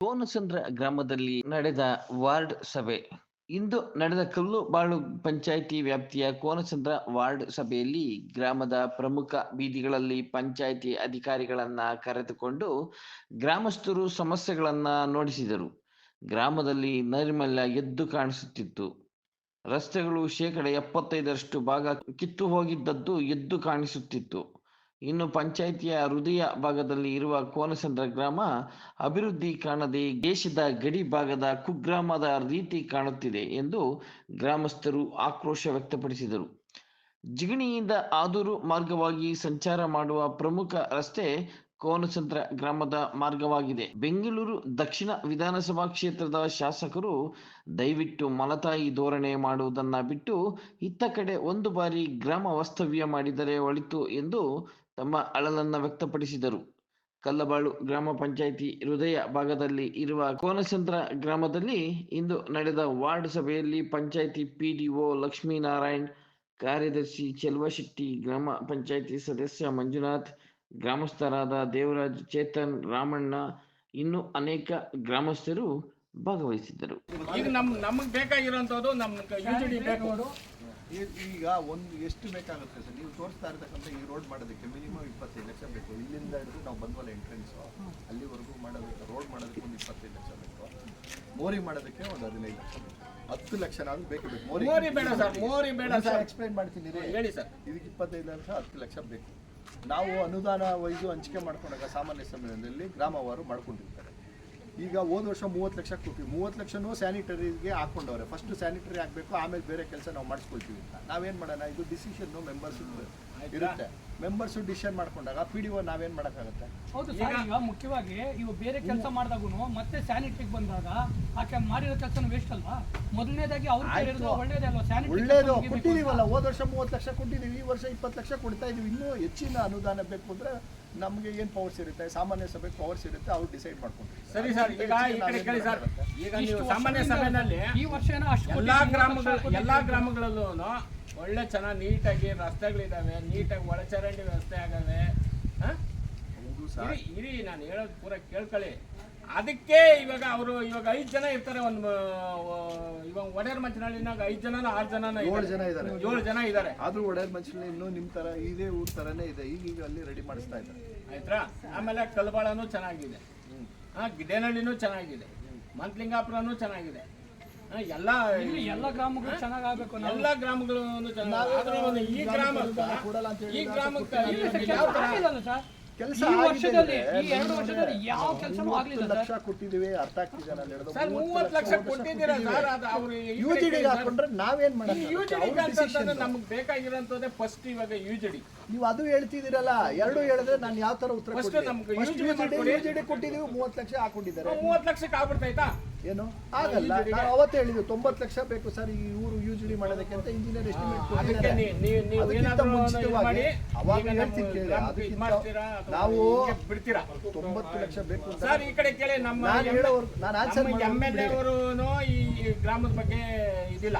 ಕೋನಸಂದ್ರ ಗ್ರಾಮದಲ್ಲಿ ನಡೆದ ವಾರ್ಡ್ ಸಭೆ. ಇಂದು ನಡೆದ ಕಲ್ಲು ಬಾಳು ಪಂಚಾಯಿತಿ ವ್ಯಾಪ್ತಿಯ ಕೋನಸಂದ್ರ ವಾರ್ಡ್ ಸಭೆಯಲ್ಲಿ ಗ್ರಾಮದ ಪ್ರಮುಖ ಬೀದಿಗಳಲ್ಲಿ ಪಂಚಾಯಿತಿ ಅಧಿಕಾರಿಗಳನ್ನ ಕರೆದುಕೊಂಡು ಗ್ರಾಮಸ್ಥರು ಸಮಸ್ಯೆಗಳನ್ನ ನೋಡಿಸಿದರು. ಗ್ರಾಮದಲ್ಲಿ ನೈರ್ಮಲ್ಯ ಎದ್ದು ಕಾಣಿಸುತ್ತಿತ್ತು. ರಸ್ತೆಗಳು ಶೇಕಡ ಎಪ್ಪತ್ತೈದರಷ್ಟು ಭಾಗ ಕಿತ್ತು ಹೋಗಿದ್ದದ್ದು ಎದ್ದು ಕಾಣಿಸುತ್ತಿತ್ತು. ಇನ್ನು ಪಂಚಾಯಿತಿಯ ಹೃದಯ ಭಾಗದಲ್ಲಿ ಇರುವ ಕೋನಸಂದ್ರ ಗ್ರಾಮ ಅಭಿವೃದ್ಧಿ ಕಾಣದೆ ದೇಶದ ಗಡಿ ಭಾಗದ ಕುಗ್ರಾಮದ ರೀತಿ ಕಾಣುತ್ತಿದೆ ಎಂದು ಗ್ರಾಮಸ್ಥರು ಆಕ್ರೋಶ ವ್ಯಕ್ತಪಡಿಸಿದರು. ಜಿಗಣಿಯಿಂದ ಆದೂರು ಮಾರ್ಗವಾಗಿ ಸಂಚಾರ ಮಾಡುವ ಪ್ರಮುಖ ರಸ್ತೆ ಕೋನಸಂದ್ರ ಗ್ರಾಮದ ಮಾರ್ಗವಾಗಿದೆ. ಬೆಂಗಳೂರು ದಕ್ಷಿಣ ವಿಧಾನಸಭಾ ಕ್ಷೇತ್ರದ ಶಾಸಕರು ದಯವಿಟ್ಟು ಮಲತಾಯಿ ಧೋರಣೆ ಮಾಡುವುದನ್ನ ಬಿಟ್ಟು ಇತ್ತ ಕಡೆ ಒಂದು ಬಾರಿ ಗ್ರಾಮ ವಾಸ್ತವ್ಯ ಮಾಡಿದರೆ ಒಳಿತು ಎಂದು ತಮ್ಮ ಅಳಲನ್ನ ವ್ಯಕ್ತಪಡಿಸಿದರು. ಕಲ್ಲಬಾಳು ಗ್ರಾಮ ಪಂಚಾಯಿತಿ ಹೃದಯ ಭಾಗದಲ್ಲಿ ಇರುವ ಕೋನಸಂದ್ರ ಗ್ರಾಮದಲ್ಲಿ ಇಂದು ನಡೆದ ವಾರ್ಡ್ ಸಭೆಯಲ್ಲಿ ಪಂಚಾಯಿತಿ ಪಿಡಿಒ ಲಕ್ಷ್ಮೀನಾರಾಯಣ್, ಕಾರ್ಯದರ್ಶಿ ಚೆಲ್ವಶೆಟ್ಟಿ, ಗ್ರಾಮ ಪಂಚಾಯಿತಿ ಸದಸ್ಯ ಮಂಜುನಾಥ್, ಗ್ರಾಮಸ್ಥರಾದ ದೇವರಾಜ್ ಚೇತನ್, ರಾಮಣ್ಣ, ಇನ್ನು ಅನೇಕ ಗ್ರಾಮಸ್ಥರು ಭಾಗವಹಿಸಿದ್ದರು. ಈಗ ನಮ್ ನಮಗೆ ಬೇಕಾಗಿರುವಂತದ್ದು ಜಿ ಬೇಕು. ಈಗ ಒಂದು ಎಷ್ಟು ಬೇಕಾಗುತ್ತೆ ಸರ್? ನೀವು ತೋರಿಸ್ತಾ ಇರತಕ್ಕಂಥ ಈ ರೋಡ್ ಮಾಡೋದಕ್ಕೆ ಮಿನಿಮಮ್ ಇಪ್ಪತ್ತೈದು ಲಕ್ಷ ಬೇಕು. ಇಲ್ಲಿಂದ ಹಿಡಿದು ನಾವು ಬಂದ್ವಲ್ಲ ಎಂಟ್ರೆನ್ಸ್ ಅಲ್ಲಿವರೆಗೂ ಮಾಡೋದಕ್ಕೆ ರೋಡ್ ಮಾಡೋದಕ್ಕೆ ಒಂದು ಇಪ್ಪತ್ತೈದು ಲಕ್ಷ ಬೇಕು. ಮೋರಿ ಮಾಡೋದಕ್ಕೆ ಒಂದು ಹದಿನೈದು ಲಕ್ಷ ಬೇಕು. ಹತ್ತು ಲಕ್ಷ ನಾವು ಬೇಕು ಮೋರಿ ಬೇಡ ಸರ್ ಮೋರಿ ಬೇಡ ಸರ್. ಎಕ್ಸ್ಪ್ಲೈನ್ ಮಾಡ್ತೀನಿ ಹೇಳಿ ಸರ್. ಇದಕ್ಕೆ ಇಪ್ಪತ್ತೈದು ಲಕ್ಷ ಹತ್ತು ಲಕ್ಷ ಬೇಕು. ನಾವು ಅನುದಾನ ವೈಸು ಹಂಚಿಕೆ ಮಾಡ್ಕೊಂಡಾಗ ಸಾಮಾನ್ಯ ಸಮ್ಮೇಳನದಲ್ಲಿ ಗ್ರಾಮವಾರು ಮಾಡ್ಕೊಂಡಿರ್ತಾರೆ. ಈಗ ಹೋದ ವರ್ಷ ಮೂವತ್ತು ಲಕ್ಷ ಕೊಟ್ವಿ. ಮೂವತ್ತು ಲಕ್ಷನೂ ಸ್ಯಾನಿಟರಿಗೆ ಹಾಕೊಂಡವ್ರೆ. ಫಸ್ಟ್ ಸ್ಯಾನಿಟರಿ ಆಗಬೇಕು ಆಮೇಲೆ ಬೇರೆ ಕೆಲಸ ನಾವು ಮಾಡಿಸ್ಕೊಳ್ತೀವಿ ಅಂತ. ನಾವೇನು ಮಾಡೋಣ? ಇದು ಡಿಸಿಷನ್ನು ಮೆಂಬರ್ಸ್ ಇರುತ್ತೆ. ಮೆಂಬರ್ಸು ಡಿಸಿಷನ್ ಮಾಡ್ಕೊಂಡಾಗ ಪಿ ಡಿ ಒ ನಾವೇನು ಮಾಡೋಕ್ಕಾಗುತ್ತೆ? ಹೌದು ಸರ್ ಈಗ ಮುಖ್ಯವಾಗಿ ಇವು ಬೇರೆ ಕೆಲಸ ಮಾಡಿದಾಗೂ ಮತ್ತೆ ಸ್ಯಾನಿಟರಿಗೆ ಬಂದಾಗ ಆಕೆ ಮಾಡಿರೋ ಕೆಲಸ ವೇಸ್ಟ್ ಅಲ್ವಾ? ಮೊದಲನೇದಾಗಿ ಅವ್ರು ಹೇಳಿದ್ರು ಒಳ್ಳೇದೇ ಅಲ್ವಾ? ಒಳ್ಳೇದು ಕೊಟ್ಟಿದ್ದೀವಲ್ಲ ಕೊಟ್ಟಿದೀವಲ್ಲ ಹೋದ ವರ್ಷ ಮೂವತ್ತು ಲಕ್ಷ ಕೊಟ್ಟಿದ್ದೀವಿ ಈ ವರ್ಷ ಇಪ್ಪತ್ತು ಲಕ್ಷ ಕೊಡ್ತಾ ಇದೀವಿ. ಇನ್ನೂ ಹೆಚ್ಚಿನ ಅನುದಾನ ಬೇಕು ಅಂದ್ರೆ ನಮಗೆ ಏನು ಪವರ್ಸ್ ಇರುತ್ತೆ? ಸಾಮಾನ್ಯ ಸಭೆಗೆ ಪವರ್ಸ್ ಇರುತ್ತೆ ಅವ್ರು ಡಿಸೈಡ್ ಮಾಡ್ಕೊಂಡ್ರಿ ಸರಿ ಸರ್ ಈಗ ಈ ಕಡೆ ಕೇಳಿ ಸರ್. ಈಗ ನೀವು ಸಾಮಾನ್ಯ ಸಭೆಯಲ್ಲಿ ಈ ವರ್ಷ ಏನೋ ಎಲ್ಲಾ ಗ್ರಾಮಗಳು ಗ್ರಾಮಗಳಲ್ಲೂ ಒಳ್ಳೆ ಚೆನ್ನಾಗಿ ನೀಟಾಗಿ ರಸ್ತೆಗಳಿದಾವೆ ನೀಟಾಗಿ ಒಳಚರಂಡಿ ವ್ಯವಸ್ಥೆ ಆಗವೆ. ಇರಿ ನಾನು ಹೇಳೋದು ಪೂರ ಕೇಳ್ಕೊಳ್ಳಿ. ಅದಕ್ಕೆ ಇವಾಗ ಅವರು ಇವಾಗ ಐದು ಜನ ಇರ್ತಾರೆ ಒಂದು ಇವಾಗ ಒಡೆಯರ್ ಮಂಚನಹಳ್ಳಿನಾಗ ಐದು ಜನ ಆರು ಜನ ಏಳು ಜನ ಇದ್ದಾರೆ. ಏಳು ಜನ ಇದ್ದಾರೆ. ಆದ್ರೂ ಒಡೆಯರ್ ಮನುಷ್ಯನ ಇನ್ನೂ ನಿಮ್ಮ ತರ ಇದೇ ಊರ್ ತರನೇ ಇದೆ. ಈಗೀಗ ಅಲ್ಲಿ ರೆಡಿ ಮಾಡಿಸ್ತಾ ಇದ್ದಾರೆ. ಆಯ್ತಾ? ಆಮೇಲೆ ಕಲ್ಬಾಳನು ಚೆನ್ನಾಗಿದೆ. ಹಾ ಗಿಡೇನಹಳ್ಳಿನೂ ಚೆನ್ನಾಗಿದೆ. ಮಂತ್ಲಿಂಗಾಪುರನು ಚೆನ್ನಾಗಿದೆ. ಹಾ, ಎಲ್ಲ ಎಲ್ಲ ಗ್ರಾಮಗಳು ಚೆನ್ನಾಗ್ ಆಗ್ಬೇಕು ನಾವು. ಎಲ್ಲ ಗ್ರಾಮಗಳು ಈ ಗ್ರಾಮಕ್ಕೆ ಕೊಡಲ್ಲ ಅಂತ ಈ ಗ್ರಾಮಕ್ಕೆ ಕೆಲಸ ಸರ್ ಈ ವರ್ಷದಲ್ಲಿ ಈ ಎರಡು ವರ್ಷದಲ್ಲಿ ಯಾವ ಕೆಲಸನೂ ಆಗಲಿಲ್ಲ ಆಗ್ಲಿಲ್ಲ ಲಕ್ಷ ಕೊಟ್ಟಿದ್ದೀವಿ ಅರ್ಥ ಆಗ್ತಿದೆ ನಾನು ಹೇಳೋದು ಸರ್ ಮೂವತ್ತು ಲಕ್ಷ ಕೊಟ್ಟಿದ್ದೀರಾ ಸರ್? ಅದು ಅವರು ಯು ಜಿ ಹಾಕೊಂಡ್ರೆ ನಾವೇನ್ ಯು ಜಿ ಡಿ ಮಾಡೋದು ನಮ್ಗೆ ಬೇಕಾಗಿರೋಂಥದ್ದೇ ಫಸ್ಟ್ ಇವಾಗ ಜಿ ಡಿ ನೀವು ಅದು ಹೇಳ್ತಿದ್ದೀರಲ್ಲ ಎರಡು ಹೇಳಿದ್ರೆ ನಾನು ಯಾವ ತರ ಉತ್ತರ First? ನಮ್ಗೆ UGD ಮಾಡ್ಕೊಡಿ. ಕೊಟ್ಟಿದ್ದೀವಿ ಮೂವತ್ತು ಲಕ್ಷ ಹಾಕೊಂಡಿದ್ದಾರೆ ಮೂವತ್ತು ಲಕ್ಷಕ್ಕೆ ಆಗ್ಬಿಡ್ತಾಯ್ತಾ? ಏನು? ಆಗಲ್ಲ. ನಾನು ಅವತ್ತು ಹೇಳಿದ್ವಿ ತೊಂಬತ್ತು ಲಕ್ಷ ಬೇಕು ಸರ್ ಈ ಊರು ಯು ಜಿ ಡಿ ಮಾಡೋದಕ್ಕೆ ಅಂತ ಇಂಜಿನಿಯರ್ ಎಸ್ಟಿಮೇಟ್ ಅದಕ್ಕೆ ಕೊಟ್ಟಿದ್ದಾರೆ ನೀ- ನೀವು ನೀವು ಅದಕ್ಕಿಂತ ಏನಾದರೂ ಇದು ಮುಂಚಿತವಾಗಿ ಮಾಡಿ ಅವಾಗ ಈಗ ನಮ್ಮ ಹೇಳ್ತೀನಿ ಕೇಳಿ, ಗ್ರಾಮಕ್ಕೆ ಇದು ಅದಕ್ಕಿಂತ ಮಾಡ್ತೀರಾ ಅಥವಾ ನಾವು ಹಿಂಗೆ ಬಿಡ್ತೀರಾ? ತೊಂಬತ್ತು ಲಕ್ಷ ಬೇಕು ಅಂತ ಸರ್ ಈ ಕಡೆ ಕೇಳಿ ನಮ್ಮ ನಾನು ಹೇಳೋವರ್ಗು ನಾನು ಆನ್ಸರ್ ಎಂ ಎಲ್ ಅವರು ಈ ಈ ಗ್ರಾಮದ ಬಗ್ಗೆ ಇದಿಲ್ಲ.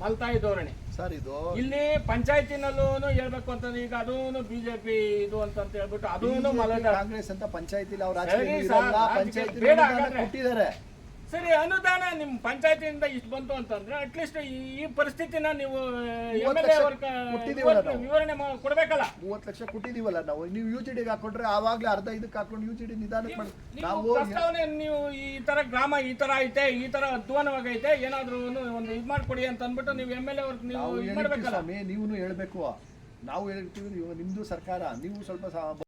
ಮಲ್ತಾಯಿ ಧೋರಣೆ. ಸರ್ ಇದು ಇಲ್ಲಿ ಪಂಚಾಯತಿನಲ್ಲೂ ಹೇಳ್ಬೇಕು ಅಂತ ಈಗ ಅದೂ ಬಿಜೆಪಿ ಇದು ಅಂತ ಅಂತ ಹೇಳ್ಬಿಟ್ಟು ಅದೂ ಮಲದ ಕಾಂಗ್ರೆಸ್ ಅಂತ ಪಂಚಾಯತಿ ಬೇಡ ಕೊಟ್ಟಿದ್ದಾರೆ. ಸರಿ ಅನುದಾನ ನಿಮ್ಮ ಪಂಚಾಯತಿಯಿಂದ ಇಷ್ಟು ಬಂತು ಅಂತಂದ್ರೆ ಅಟ್ಲೀಸ್ಟ್ ಈ ಪರಿಸ್ಥಿತಿನ ನೀವು ಲಕ್ಷ ಎ ಕೊಟ್ಟಿದ್ದೀವಲ್ಲ ನಾವು. ವಿವರಣೆ ಮಾ- ಕೊಡ್ಬೇಕಲ್ಲ? ಮೂವತ್ತು ಲಕ್ಷ ಕೊಟ್ಟಿದೀವಲ್ಲ ನಾವು. ನೀವು ಯು ಜಿ ಡಿಗೆ ಹಾಕೊಂಡ್ರೆ ಆವಾಗ್ಲೇ ಅರ್ಧ ಇದಕ್ಕೆ ಹಾಕೊಂಡು ಯು ಜಿ ಡಿ ನಿಧಾನಕ್ಕೆ ಮಾಡಿ. ನೀವು ನಾವು ಪ್ರಸ್ತಾವನೆ ನೀವು ಈ ತರ ಗ್ರಾಮ ಈ ತರ ಐತೆ ಈ ತರ ಅಧ್ವಾನವಾಗೈತೆ ಏನಾದ್ರೂ ಒಂದು ಇದು ಮಾಡ್ಕೊಡಿ ಅಂತ ಅಂದ್ಬಿಟ್ಟು ನೀವು ಎಂ ಎಲ್ ಎ ಅವ್ರಿಗೆ ನೀವು ನಾವು ಇದ್ ಹೇಳಿರ್ತೀವಿ ಮಾಡ್ಬೇಕಲ್ಲ? ಸ್ವಾಮಿ ನೀವು ಹೇಳ್ಬೇಕು. ನಾವು ಹೇಳಿರ್ತೀವಿ ಇವಾಗ ನಿಮ್ದು ಸರ್ಕಾರ ನೀವು ಸ್ವಲ್ಪ ಸಹ-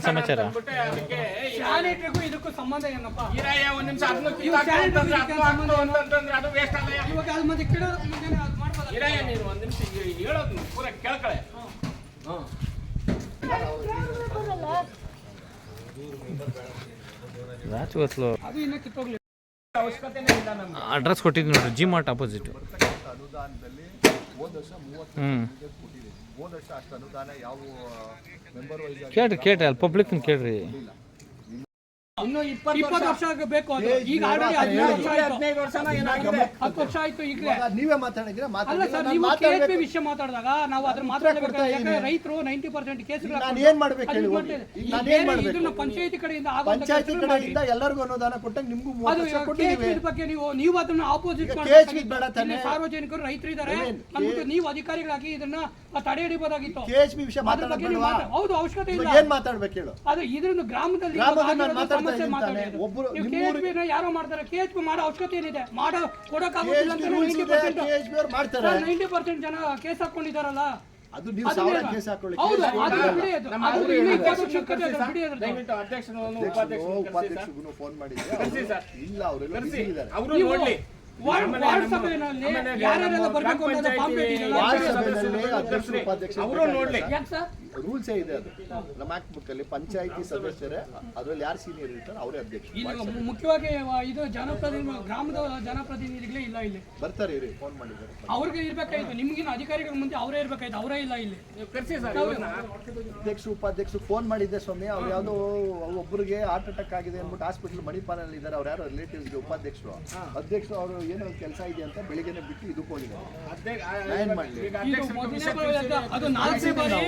ಸಮಾಚಾರ? ಅದಕ್ಕೆ ಸ್ಯಾನಿಟರಿಗೂ ಇದಕ್ಕೂ ಸಂಬಂಧ ಏನಪ್ಪ? ಈರಯ್ಯ ಒಂದ್ ನಿಮಿಷ ಅದನ್ನು ಇವು sanitary ಅಂತಂದ್ರೆ ಇದಕ್ಕೆ ಸಂಬಂಧ ಅಂತಂದ್ರೆ ಅದು ವೇಸ್ಟ್ ಅಲ್ಲ ಇವಾಗ ಅಲ್ಲಿ ಮತ್ತೆ ಕೇಳೋದು ಮುಂಜಾನೆ ಅದು ಮಾಡ್ಬೋದಲ್ಲ? ಈರಯ್ಯ ನೀನು ಒಂದ್ ನಿಮಿಷ ಹೇಳೋದು ಪೂರ ಕೇಳ್ಕಳೆ. ಹ್ಮ್ ರಾಜಗೋಸ್ಲು ಅದು ಇನ್ನೂ ಕಿತ್ತೋಗ್ಲಿ ಅವಶ್ಯಕತೆನೇ ಇಲ್ಲ ನಮ್ಗೆ. ಅಡ್ರೆಸ್ ಕೊಟ್ಟಿದ್ದೀನಿ ನೋಡ್ರಿ ಜಿ ಮಾರ್ಟ್ ಅಪೋಸಿಟ್ ಅನುದಾನದಲ್ಲಿ ಹೋದ ವರ್ಷ ಮೂವತ್ತು ಹ್ಞೂ ಕೊಟ್ಟಿದ್ದೀವಿ ಹೋದ ವರ್ಷ ಅಷ್ಟು ಅನುದಾನ ಯಾವ ಮೆಂಬರ್ ವೈಸ್ ಕೇಳ್ರಿ ಕೇಳ್ರಿ ಅಲ್ಲಿ ಪಬ್ಲಿಕ್ನ ಕೇಳ್ರಿ. ಇನ್ನು ಇಪ್ಪತ್ತು ವರ್ಷ ವರ್ಷ ಬೇಕು ಅದು. ಈಗ ಆಲ್ರೆಡಿ. ಹದಿನೈದು ವರ್ಷ ಏನಾಗಿದೆ? ಹತ್ತು ವರ್ಷ ಆಯ್ತು ಈಗಲೇ. ನೀವೇ ಮಾತಾಡಿದ್ರೆ ಅಲ್ಲ ಸರ್ ನೀವು ಕೆ ವಿಷಯ ಮಾತಾಡಿದಾಗ ನಾವು ಅದ್ರ ಉತ್ತರ ಮಾತಾಡಬೇಕು ಯಾಕಂದ್ರೆ ರೈತರು ನೈಂಟಿ ಪರ್ಸೆಂಟ್ ಕೇಸ್ಗಳು ನಾನು ಏನ್ ಮಾಡ್ಬೇಕು ಹೇಳಿ ನಾನು ಏನ್ ಮಾಡ್ಬೇಕು? ಇದನ್ನ ಪಂಚಾಯತಿ ಕಡೆಯಿಂದ ಆಗುವಂತ ಪಂಚಾಯತಿ ಕಡೆಯಿಂದ ಎಲ್ಲರಿಗೂ ಅನುದಾನ ಕೊಟ್ಟಾಗ ನಿಮ್ಗೂ ಅದು ಮೂವತ್ತು ಲಕ್ಷ ಕೊಟ್ಟಿದ್ದೀವಿ. KHP ಬಗ್ಗೆ ನೀವು ನೀವು ಅದನ್ನ ಆಪೋಸಿಟ್ ಮಾಡಿ ಬೇಡ ತಾನೇ? ಸಾರ್ವಜನಿಕರು ರೈತರು ಇದ್ದಾರೆ. ಅಂದ್ಬಿಟ್ಟು ನೀವು ಅಧಿಕಾರಿಗಳಾಗಿ ಇದನ್ನ ತಡೆ ಹಿಡಿಬೋದಾಗಿತ್ತು ಕೆ ಎಚ್ ಬಿ ವಿಷಯ ಅದ್ರ ಬಗ್ಗೆ ನೀವು ಮಾತಾಡೋಣ ಮಾತಾ- ಹೌದು ಅವಶ್ಯಕತೆ ಇಲ್ಲ. ಏನ್ ಮಾತಾಡ್ಬೇಕು ಹೇಳು? ಅದು ಇದ್ರಿಂದ ಗ್ರಾಮದಲ್ಲಿ ನಾನು ಆಗಿರೋದು ಮಾತಾಡ್ತಾ ಸಮಸ್ಯೆ ಇದ್ದೀನಿ ಮಾತಾಡಿ ತಾನೇ. ಒಬ್ರು- ನೀವು ನಿಮ್ಮೂರಿಗೆ- KHP ನ ಯಾರೋ ಮಾಡ್ತಾರೆ ಕೆ ಎಚ್ ಪಿ ಮಾಡೋ ಅವಶ್ಯಕತೆ ಏನಿದೆ ಮಾಡೋ ಕೊಡಕ್ಕಾಗೋದಿಲ್ಲ ಅಂತ ನೈಂಟಿ ಪರ್ಸೆಂಟ್ ಮಾಡ್ತಾರೆ. ನೈಂಟಿ ಜನ ಕೇಸ್ ಹಾಕೊಂಡಿದಾರಲ್ಲ ಅದು ನೀವು ಸಾವಿರ ಕೇಸ್ ಹಾಕೊಳ್ಳಿ. ದಯವಿಟ್ಟು ಅಧ್ಯಕ್ಷರನ್ನು ಉಪಾಧ್ಯಕ್ಷರನ್ನು ಫೋನ್ ಮಾಡಿದ್ರೆ. ಇಲ್ಲ ಅವರೆಲ್ಲ ಇದ್ದಾರೆ. ರೂಲ್ಸೇ ಇದೆ ಅದು. ನಮ್ಮ ಆಕ್ಟ್ ಬುಕ್ ಅಲ್ಲಿ ಪಂಚಾಯತಿ ಸದಸ್ಯರೇ ಅದ್ರಲ್ಲಿ ಯಾರು ಸೀನಿಯರ್ ಇರ್ತಾರೆ ಅವರೇ ಅಧ್ಯಕ್ಷ ಇಲ್ಲಿ ಮುಖ್ಯವಾಗಿ ಇದು ಜನಪ್ರತಿನಿಧಿ ಗ್ರಾಮದ ಜನಪ್ರತಿನಿಧಿಗಳೇ ಇಲ್ಲ ಇಲ್ಲಿ. ಬರ್ತಾರೆ ಇರಿ ಫೋನ್ ಮಾಡಿದ್ದಾರೆ. ಅವ್ರಿಗೆ ಇರ್ಬೇಕಾಯ್ತು ನಿಮ್ಗಿನ ಅಧಿಕಾರಿಗಳ ಮುಂದೆ ಅವರೇ ಇರ್ಬೇಕಾಯ್ತು ಅವರೇ ಇಲ್ಲ ಇಲ್ಲಿ. ಅಧ್ಯಕ್ಷ ಉಪಾಧ್ಯಕ್ಷ ಸರ್ ಅಧ್ಯಕ್ಷರು ಉಪಾಧ್ಯಕ್ಷರು ಫೋನ್ ಮಾಡಿದ್ದೆ ಸ್ವಾಮಿ ಅವ್ರು ಯಾವುದೋ ಒಬ್ಬರಿಗೆ ಹಾರ್ಟ್ ಅಟ್ಯಾಕ್ ಆಗಿದೆ ಅಂದ್ಬಿಟ್ಟು ಹಾಸ್ಪಿಟಲ್ ಮಣಿಪಾಲಲ್ಲಿ ಇದ್ದಾರೆ ಅವ್ರು ಯಾರೋ ರಿಲೇಟಿವ್ಸ್ಗೆ ಉಪಾಧ್ಯಕ್ಷರು. ಅಧ್ಯಕ್ಷರು ಅವರು ಏನೋ ಕೆಲಸ ಇದೆ ಅಂತ ಬೆಳಿಗ್ಗೆನೆ ಬಿಟ್ಟು ಇದಕ್ಕೆ ಹೋಗಿದ್ದಾರೆ ಅದು ನಾಲ್ಕನೇ ಬಾರಿ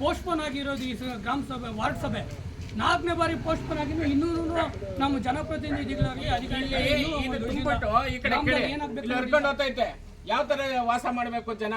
ಪೋಸ್ಟ್ಪೋನ್ ಆಗಿರೋದು ಈ ಗ್ರಾಮ ಸಭೆ ವಾರ್ಡ್ ಸಭೆ. ನಾಲ್ಕನೇ ಬಾರಿ ಪೋಸ್ಟ್ಪೋನ್ ಆಗಿದ್ದು ಇನ್ನೂ ನಮ್ಮ ಜನಪ್ರತಿನಿಧಿಗಳಾಗಿ ಅಧಿಕಾರಿಗಳಿಗೆ ಒಂದು ಏನಾಗ್ಬೇಕು ಇಲ್ಲಿ ಹರ್ಕೊಂಡು ಹೋಗ್ತೈತೆ ಯಾವ ತರ ವಾಸ ಮಾಡ್ಬೇಕು ಜನ?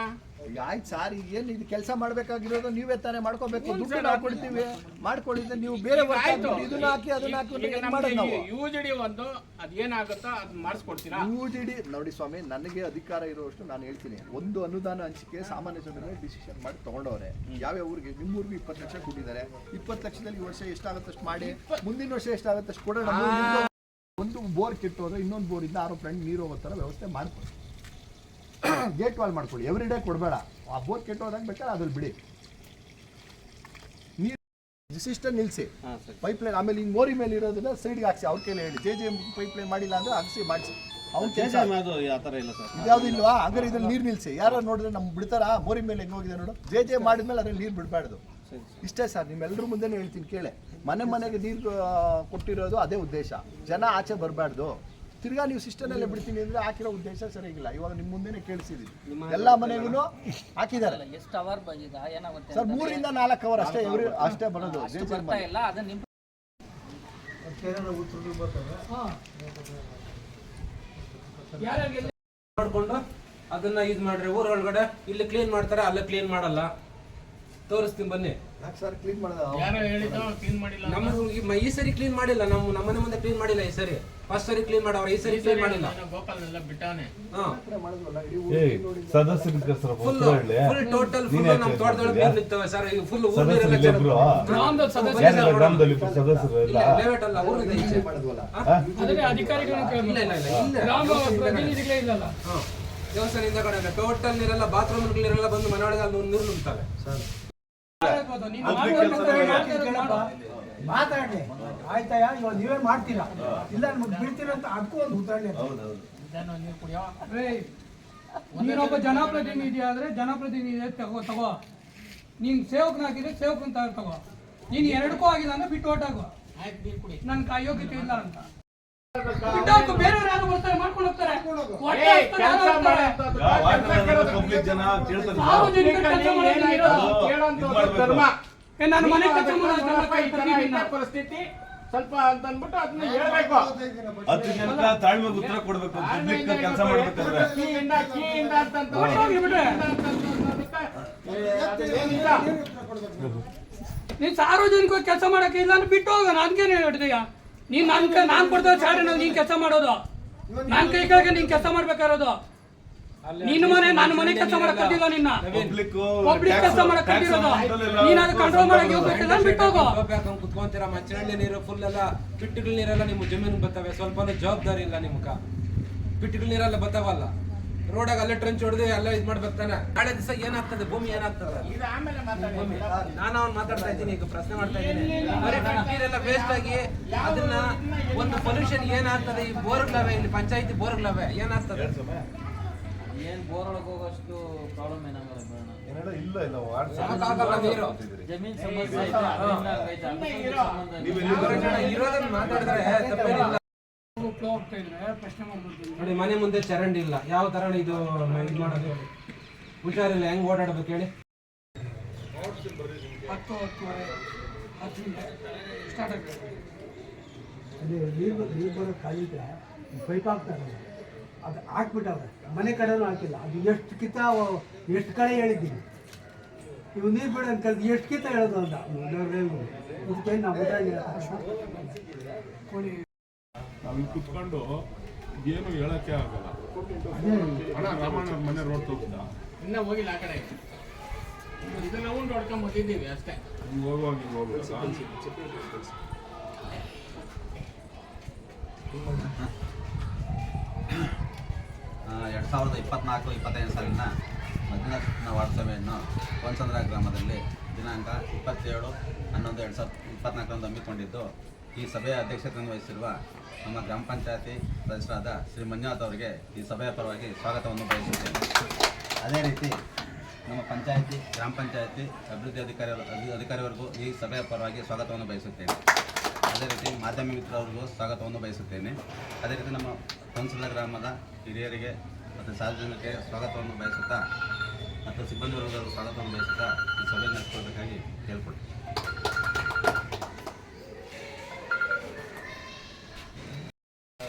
ಆಯ್ತು ಸಾರ್ ಏನು ಇದು ಕೆಲಸ ಮಾಡ್ಬೇಕಾಗಿರೋದು ನೀವೇ ತಾನೇ ಮಾಡ್ಕೋಬೇಕು. ದುಡ್ಡು ನಾವು ಕೊಡ್ತೀವಿ. ಮಾಡ್ಕೊಳ್ಳಿದ್ರೆ ನೀವು ಬೇರೆ ಆಯ್ತು. ಇದನ್ನ ಹಾಕಿ ಅದನ್ನ ಹಾಕಿ ಮಾಡೋದು ನಾವು. ಯು ಜಿ ಡಿ ಒಂದು ಅದೇನಾಗುತ್ತೋ ಅದ್ ಮಾಡಿಸ್ಕೊಡ್ತೀರಾ? ಯು ಜಿ ಡಿ ನೋಡಿ ಸ್ವಾಮಿ ನನಗೆ ಅಧಿಕಾರ ಇರುವಷ್ಟು ನಾನು ಹೇಳ್ತೀನಿ. ಒಂದು ಅನುದಾನ ಹಂಚಿಕೆ ಸಾಮಾನ್ಯ ಜನರೇ ಡಿಸಿಷನ್ ಮಾಡಿ ತಗೊಂಡವ್ರೆ. ಯಾವ್ಯಾವ ಊರಿಗೆ ನಿಮ್ಮ ಊರಿಗೆ ಇಪ್ಪತ್ತು ಲಕ್ಷ ಕೊಟ್ಟಿದ್ದಾರೆ. ಇಪ್ಪತ್ತು ಲಕ್ಷದಲ್ಲಿ ಈ ವರ್ಷ ಎಷ್ಟಾಗುತ್ತೆ ಅಷ್ಟು ಮಾಡಿ. ಮುಂದಿನ ವರ್ಷ ಎಷ್ಟಾಗುತ್ತೆ ಅಷ್ಟು ಕೊಡೋಣ. ಒಂದು ಬೋರ್ ಕೆಟ್ಟೋದ್ರೆ ಇನ್ನೊಂದು ಬೋರಿಂದ ಆರು ಫ್ರೆಂಡ್ ನೀರು ಹೋಗೋ ಥರ ವ್ಯವಸ್ಥೆ ಮಾಡ್ಕೊಳ್ಳಿ ಗೇಟ್ ವಾಲ್ ಮಾಡ್ಕೊಳ್ಳಿ. ಎವ್ರಿ ಡೇ ಕೊಡಬೇಡ. ಆ ಬೋರ್ ಕೆಟ್ಟೋದಾಗ ಬೇಕಾದ್ರೆ ಅದ್ರಲ್ಲಿ ಬಿಡಿ. ನೀರು ಸಿಸ್ಟಮ್ ನಿಲ್ಲಿಸಿ ಪೈಪ್ ಲೈನ್ ಆಮೇಲೆ ಹಿಂಗೆ ಮೋರಿ ಮೇಲೆ ಇರೋದನ್ನ ಸೈಡ್ಗೆ ಹಾಕ್ಸಿ. ಅವ್ರ ಕೈಲಿ ಹೇಳಿ. ಜೆ ಜೆ ಪೈಪ್ ಲೈನ್ ಮಾಡಿಲ್ಲ ಅಂದ್ರೆ ಹಾಕ್ಸಿ ಮಾಡಿಸಿ. ಅವ್ನು ಕೆಲಸ. ಇದ್ಯಾವ್ದು ಇಲ್ವಾ? ಹಂಗಾರೆ ಇದ್ರಲ್ಲಿ ನೀರು ನಿಲ್ಲಿಸಿ ಯಾರು ನೋಡಿದ್ರೆ ನಮ್ಗೆ ಬಿಡ್ತಾರ? ಮೋರಿ ಮೇಲೆ ಹೆಂಗ್ ಹೋಗಿದೆ ನೋಡು. ಜೆ ಜೆ ಮಾಡಿದ್ಮೇಲೆ ಅದ್ರಲ್ಲಿ ನೀರು ಬಿಡಬಾರ್ದು. ಇಷ್ಟೇ ಸರ್. ನಿಮ್ಮೆಲ್ಲರ ಮುಂದೆನೇ ಹೇಳ್ತೀನಿ. ಕೇಳಿ. ಮನೆ ಮನೆಗೆ ನೀರು ಕೊಟ್ಟಿರೋದು ಅದೇ ಉದ್ದೇಶ. ಜನ ಆಚೆ ಬರಬಾರ್ದು. ತಿರ್ಗಾ ನೀವು ಸಿಸ್ಟಮ್ನಲ್ಲೇ ಬಿಡ್ತೀನಿ ಅಂದ್ರೆ ಹಾಕಿರೋ ಉದ್ದೇಶ ಸರಿಯಾಗಿಲ್ಲ. ಇವಾಗ ನಿಮ್ಮ ಮುಂದೆನೇ ಕೇಳಿಸಿದೀವಿ. ಎಲ್ಲ ಮನೆಗೂ ಹಾಕಿದ್ದಾರೆ. ಎಷ್ಟು ಅವರ್ ಬಂದಿದೆ? ಏನಾಗುತ್ತೆ ಸರ್ ಮೂರಿಂದ ನಾಲ್ಕು ಅವರ್ ಅಷ್ಟೇ ಇವರು ಅಷ್ಟೇ ಬರೋದು. ಇಲ್ಲ ಅದನ್ನ ನಿಮ್ಮ ಅದನ್ನ ಇದು ಮಾಡ್ರಿ ಊರೊಳಗಡೆ. ಇಲ್ಲಿ ಕ್ಲೀನ್ ಮಾಡ್ತಾರೆ ಅಲ್ಲೇ ಕ್ಲೀನ್ ಮಾಡಲ್ಲ. ತೋರಿಸ್ತೀನಿ ಬನ್ನಿ. ಸರ್ ಕ್ಲೀನ್ ಮಾಡೋದು? ಯಾರೋ ಹೇಳಿದ್ದು ಕ್ಲೀನ್ ಮಾಡಿಲ್ಲ ನಮ್ಮ ಈ ಸರಿ ಕ್ಲೀನ್ ಮಾಡಿಲ್ಲ. ನಮ್ಮ ನಮ್ಮನೆ ಮುಂದೆ ಕ್ಲೀನ್ ಮಾಡಿಲ್ಲ ಈ ಸರಿ. ಫಸ್ಟ್ ಸರಿ ಕ್ಲೀನ್ ಮಾಡವ್ರ ಈ ಸರಿ ಕ್ಲೀನ್ ಮಾಡಿಲ್ಲ. ಗೋಪಾಲನೆಲ್ಲ ಬಿಟ್ಟಾನೆ. ಹಾ. ಮಾಡಿದ್ವಲ್ಲ ಇಡೀ ಏ ಸದಸ್ಯರಿಗೆ ಸ್ವಲ್ಪ ಫುಲ್ ಫುಲ್ ಟೋಟಲ್ ಫುಲ್ ನಮ್ಮ ತೋಟದೊಳಗೆ? ನೀರು ನಿಂತವೆ ಸರ್ ಫುಲ್ ಊರ್ ಸದಸ್ಯರು ನೀರೆಲ್ಲ ಗ್ರಾಮದಲ್ಲಿ ಸದಸ್ಯರು ಇಲ್ಲ ಇಲ್ಲ? ಅಲ್ಲ ಊರಿದೆ ಈಚೆ ಮಾಡಿದ್ವಲ್ಲ? ಅದಕ್ಕೆ ಅಧಿಕಾರಿಗಳನ್ನ ಇಲ್ಲ ಇಲ್ಲ ಇಲ್ಲ ಇಲ್ಲ. ಗ್ರಾಮ ಪ್ರತಿನಿಧಿಗಳೇ ಇಲ್ಲಲ್ಲ? ಹಾ. ದೇವಸ್ಥಾನ ಕಡೆ ಟೋಟಲ್ ನೀರೆಲ್ಲ ಬಾತ್ರೂಮ್ ನೀರೆಲ್ಲ ಬಂದು ಮನೆಯೊಳಗೆ ಅಲ್ಲಿ ನೀರು ನುಗ್ತವೆ. ಮಾತಾಡ್ಲಿ. ಆಯ್ತಾಯ ಇವಾಗ ನೀವೇ ಮಾಡ್ತೀರಾ? ಇಲ್ಲ ನಮಗೆ ಬಿಡ್ತೀರಾ ಅಂತ ಅದಕ್ಕೂ ಒಂದು ಉದಾಹರಣೆ ನೀನೊಬ್ಬ ಜನಪ್ರತಿನಿಧಿ ಆದ್ರೆ ಜನಪ್ರತಿನಿಧಿ ತಗೋ ತಗೋ. ನೀನ್ ಸೇವಕನಾಗಿದ್ರೆ ಸೇವಕನ ತಗೋ ತಗೋ. ನೀನ್ ಎರಡಕ್ಕೂ ಆಗಿಲ್ಲ ಅಂದ್ರೆ ಬಿಟ್ಟು ಹೊಟ್ಟಾಗು ನನ್ ಯೋಗ್ಯತೆ ಇಲ್ಲ ಅಂತ. ಜನ ಸಾರ್ವಜನಿಕ ಪರಿಸ್ಥಿತಿ ಸ್ವಲ್ಪ ಅಂತ ಅಂದ್ಬಿಟ್ಟು ಅದನ್ನ ಹೇಳ್ಬೇಕು. ಹತ್ತು ಜನಕ್ಕ ತಾಳ್ಮೆಗೆ ಉತ್ತರ ಕೊಡ್ಬೇಕು ಪಬ್ಲಿಕ್ ಕೆಲಸ ಮಾಡ್ಬೇಕಾದ್ರೆ. ನೀನ್ ಸಾರ್ವಜನಿಕವಾಗಿ ಕೆಲಸ ಮಾಡಕ್ಕೆ ಇಲ್ಲ ಅಂದ್ರೆ ಬಿಟ್ಟು ಹೋಗ. ನನ್ಗೇನು ಹೇಳ್ತೀಯ ನೀನ್ ನನ್ ಕೈ ನಾನ್ ಕೊಡ್ತಾ ಚಾಡಿ ನೀನ್ ಕೆಲಸ ಮಾಡೋದು. ನನ್ ಕೈ ಕೆಳಗೆ ನೀನ್ ಕೆಲಸ ಮಾಡ್ಬೇಕಾರೋದು ನಿನ್ನ ಮನೆ ನನ್ನ ಮನೆ ಕೆಲಸ ಮಾಡಕ್ ಕಟ್ಟಿಲ್ಲ ನಿನ್ನ. ಪಬ್ಲಿಕ್ ಪಬ್ಲಿಕ್ ಕೆಲಸ ಮಾಡಕ್ ಕಟ್ಟಿರೋದು ನೀನ್ ಅದು. ಕಂಟ್ರೋಲ್ ಮಾಡಕ್ ಯೋಗ್ಯತೆ ಬಿಟ್ಟು ಹೋಗೋ ಹಾಕೊಂಡ್ ಕುತ್ಕೊಂತೀರ ಮಚ್ಚನಹಳ್ಳಿ ನೀರು ಫುಲ್ ಎಲ್ಲ ಪಿಟ್ಟುಗಳ ನೀರೆಲ್ಲ ನಿಮ್ಮ ಜಮೀನು ಬರ್ತವೆ. ಸ್ವಲ್ಪನೂ ಜವಾಬ್ದಾರಿ ಇಲ್ಲ ನಿಮ್ಗ. ಪಿಟ್ಟಿಗಳ ನೀರೆಲ್ಲ ಬರ್ತಾವಲ್ಲ. ರೋಡಾಗ ಅಲ್ಲೇ ಟ್ರೆಂಚ್ ಹೊಡೆದು ಎಲ್ಲ ಇದ್ ಮಾಡ್ಬೇಕಾನೆ ನಾಳೆ ದಿವಸ ಏನಾಗ್ತದೆ? ಭೂಮಿ ಏನಾಗ್ತದೆ? ಇದು ಆಮೇಲೆ ಮಾತಾಡಿ. ನಾನು ಅವ್ನು ಮಾತಾಡ್ತಾ ಇದ್ದೀನಿ ಈಗ ಪ್ರಶ್ನೆ ಮಾಡ್ತಾ ಇದ್ದೀನಿ. ಬರೀ ನೀರೆಲ್ಲ ವೇಸ್ಟ್ ಆಗಿ ಅದನ್ನ ಒಂದು ಪೊಲ್ಯೂಷನ್ ಏನಾಗ್ತದೆ? ಈ ಬೋರ್ಗಳವೆ ಇಲ್ಲಿ ಪಂಚಾಯತಿ ಬೋರ್ಗಳವೆ ಏನಾಗ್ತದೆ? ಏನ್ ಬೋರ್ ಒಳಗೆ ಹೋಗೋಷ್ಟು ಪ್ರಾಬ್ಲಮ್ ಏನಾಗಲ್ಲ ಇಲ್ಲ ಇಲ್ಲ ಸಾಕಾಗಲ್ಲ ನೀರು. ಜಮೀನ್ ಸಮಸ್ಯೆ ಇರೋದನ್ನ ಮಾತಾಡಿದ್ರೆ ತಪ್ಪೇನಿಲ್ಲ. ನೋಡಿ ಮನೆ ಮುಂದೆ ಚರಂಡಿ ಇಲ್ಲ. ಯಾವ ತರ ಇದು ಇದು ಮಾಡೋದು ಹುಷಾರಿಲ್ಲ ಹೆಂಗ್ ಓಡಾಡ್ಬೇಕು ಹೇಳಿ. ಹತ್ತು ಹತ್ತುವರೆ ಸ್ಟಾರ್ಟ್ ಆಗ್ತದೆ. ಅದೇ ನೀರು ನೀರು ಬರೋ ಕಾಲಿದ್ರೆ ಪೈಪ್ ಹಾಕ್ತಾರೆ ಅದು ಹಾಕ್ಬಿಟ್ಟವ್ರೆ. ಮನೆ ಕಡೆನೂ ಹಾಕಿಲ್ಲ. ಅದು ಎಷ್ಟು ಕಿತ್ತ ಎಷ್ಟು ಕಡೆ ಹೇಳಿದ್ದೀನಿ. ಇವು ನೀರು ಬಿಡ ಅಂತ ಕರೆದು ಎಷ್ಟು ಕಿತ್ತ ಹೇಳೋದು ಅಂತ. ನಾವು ಗೊತ್ತಾಗಿಲ್ಲ ಕೋಳಿ ನಾವು ಕುತ್ಕೊಂಡು ಏನು ಹೇಳಕ್ಕೆ ಆಗಲ್ಲ. ಅದೇ ಅಣ್ಣ ರಾಮಣ್ಣ ಮನೆ ರೋಡ್ ತೋಗ್ತಾ ಇನ್ನ ಹೋಗಿಲ್ಲ ಆ ಕಡೆ. ಇದನ್ನ ನಾವು ಬಂದಿದ್ದೀವಿ ಅಷ್ಟೇ. ನೀವು ಹೋಗುವಾಗ ಹಿಂಗೆ ಹೋಗ್ಬೇಕಾ. ಎರಡು ಸಾವಿರದ ಇಪ್ಪತ್ನಾಲ್ಕು ಇಪ್ಪತ್ತೈದು ಸಾಲಿನ ಮಧ್ಯಾಹ್ನ ವಾರ್ಡ್ ಸಭೆಯನ್ನು ಕೋನ್ಸಂದ್ರ ಗ್ರಾಮದಲ್ಲಿ ದಿನಾಂಕ ಇಪ್ಪತ್ತೇಳು ಹನ್ನೊಂದು ಎರಡು ಸಾವಿರದ ಇಪ್ಪತ್ನಾಲ್ಕರಂದು ಹಮ್ಮಿಕೊಂಡಿದ್ದು. ಈ ಸಭೆಯ ಅಧ್ಯಕ್ಷತೆಯನ್ನು ವಹಿಸಿರುವ ನಮ್ಮ ಗ್ರಾಮ ಪಂಚಾಯತಿ ಸದಸ್ಯರಾದ ಶ್ರೀ ಮಂಜುನಾಥ್ ಅವರಿಗೆ ಈ ಸಭೆಯ ಪರವಾಗಿ ಸ್ವಾಗತವನ್ನು ಬಯಸುತ್ತೇನೆ. ಅದೇ ರೀತಿ ನಮ್ಮ ಪಂಚಾಯತಿ, ಗ್ರಾಮ ಪಂಚಾಯತಿ ಅಭಿವೃದ್ಧಿ ಅಧಿಕಾರಿ, ಅಧಿಕಾರಿವರೆಗೂ ಈ ಸಭೆಯ ಪರವಾಗಿ ಸ್ವಾಗತವನ್ನು ಬಯಸುತ್ತೇನೆ. ಅದೇ ರೀತಿ ಮಾಧ್ಯಮ ಮಿತ್ರರಿಗೂ ಸ್ವಾಗತವನ್ನು ಬಯಸುತ್ತೇನೆ. ಅದೇ ರೀತಿ ನಮ್ಮ ಕೌನ್ಸಿಲರ್ ಗ್ರಾಮದ ಹಿರಿಯರಿಗೆ ಮತ್ತು ಸಾರ್ವಜನಿಕರಿಗೆ ಸ್ವಾಗತವನ್ನು ಬಯಸುತ್ತಾ ಮತ್ತು ಸಿಬ್ಬಂದಿ ವರ್ಗದವರು ಸ್ವಾಗತವನ್ನು ಬಯಸುತ್ತಾ ಈ ಸಭೆ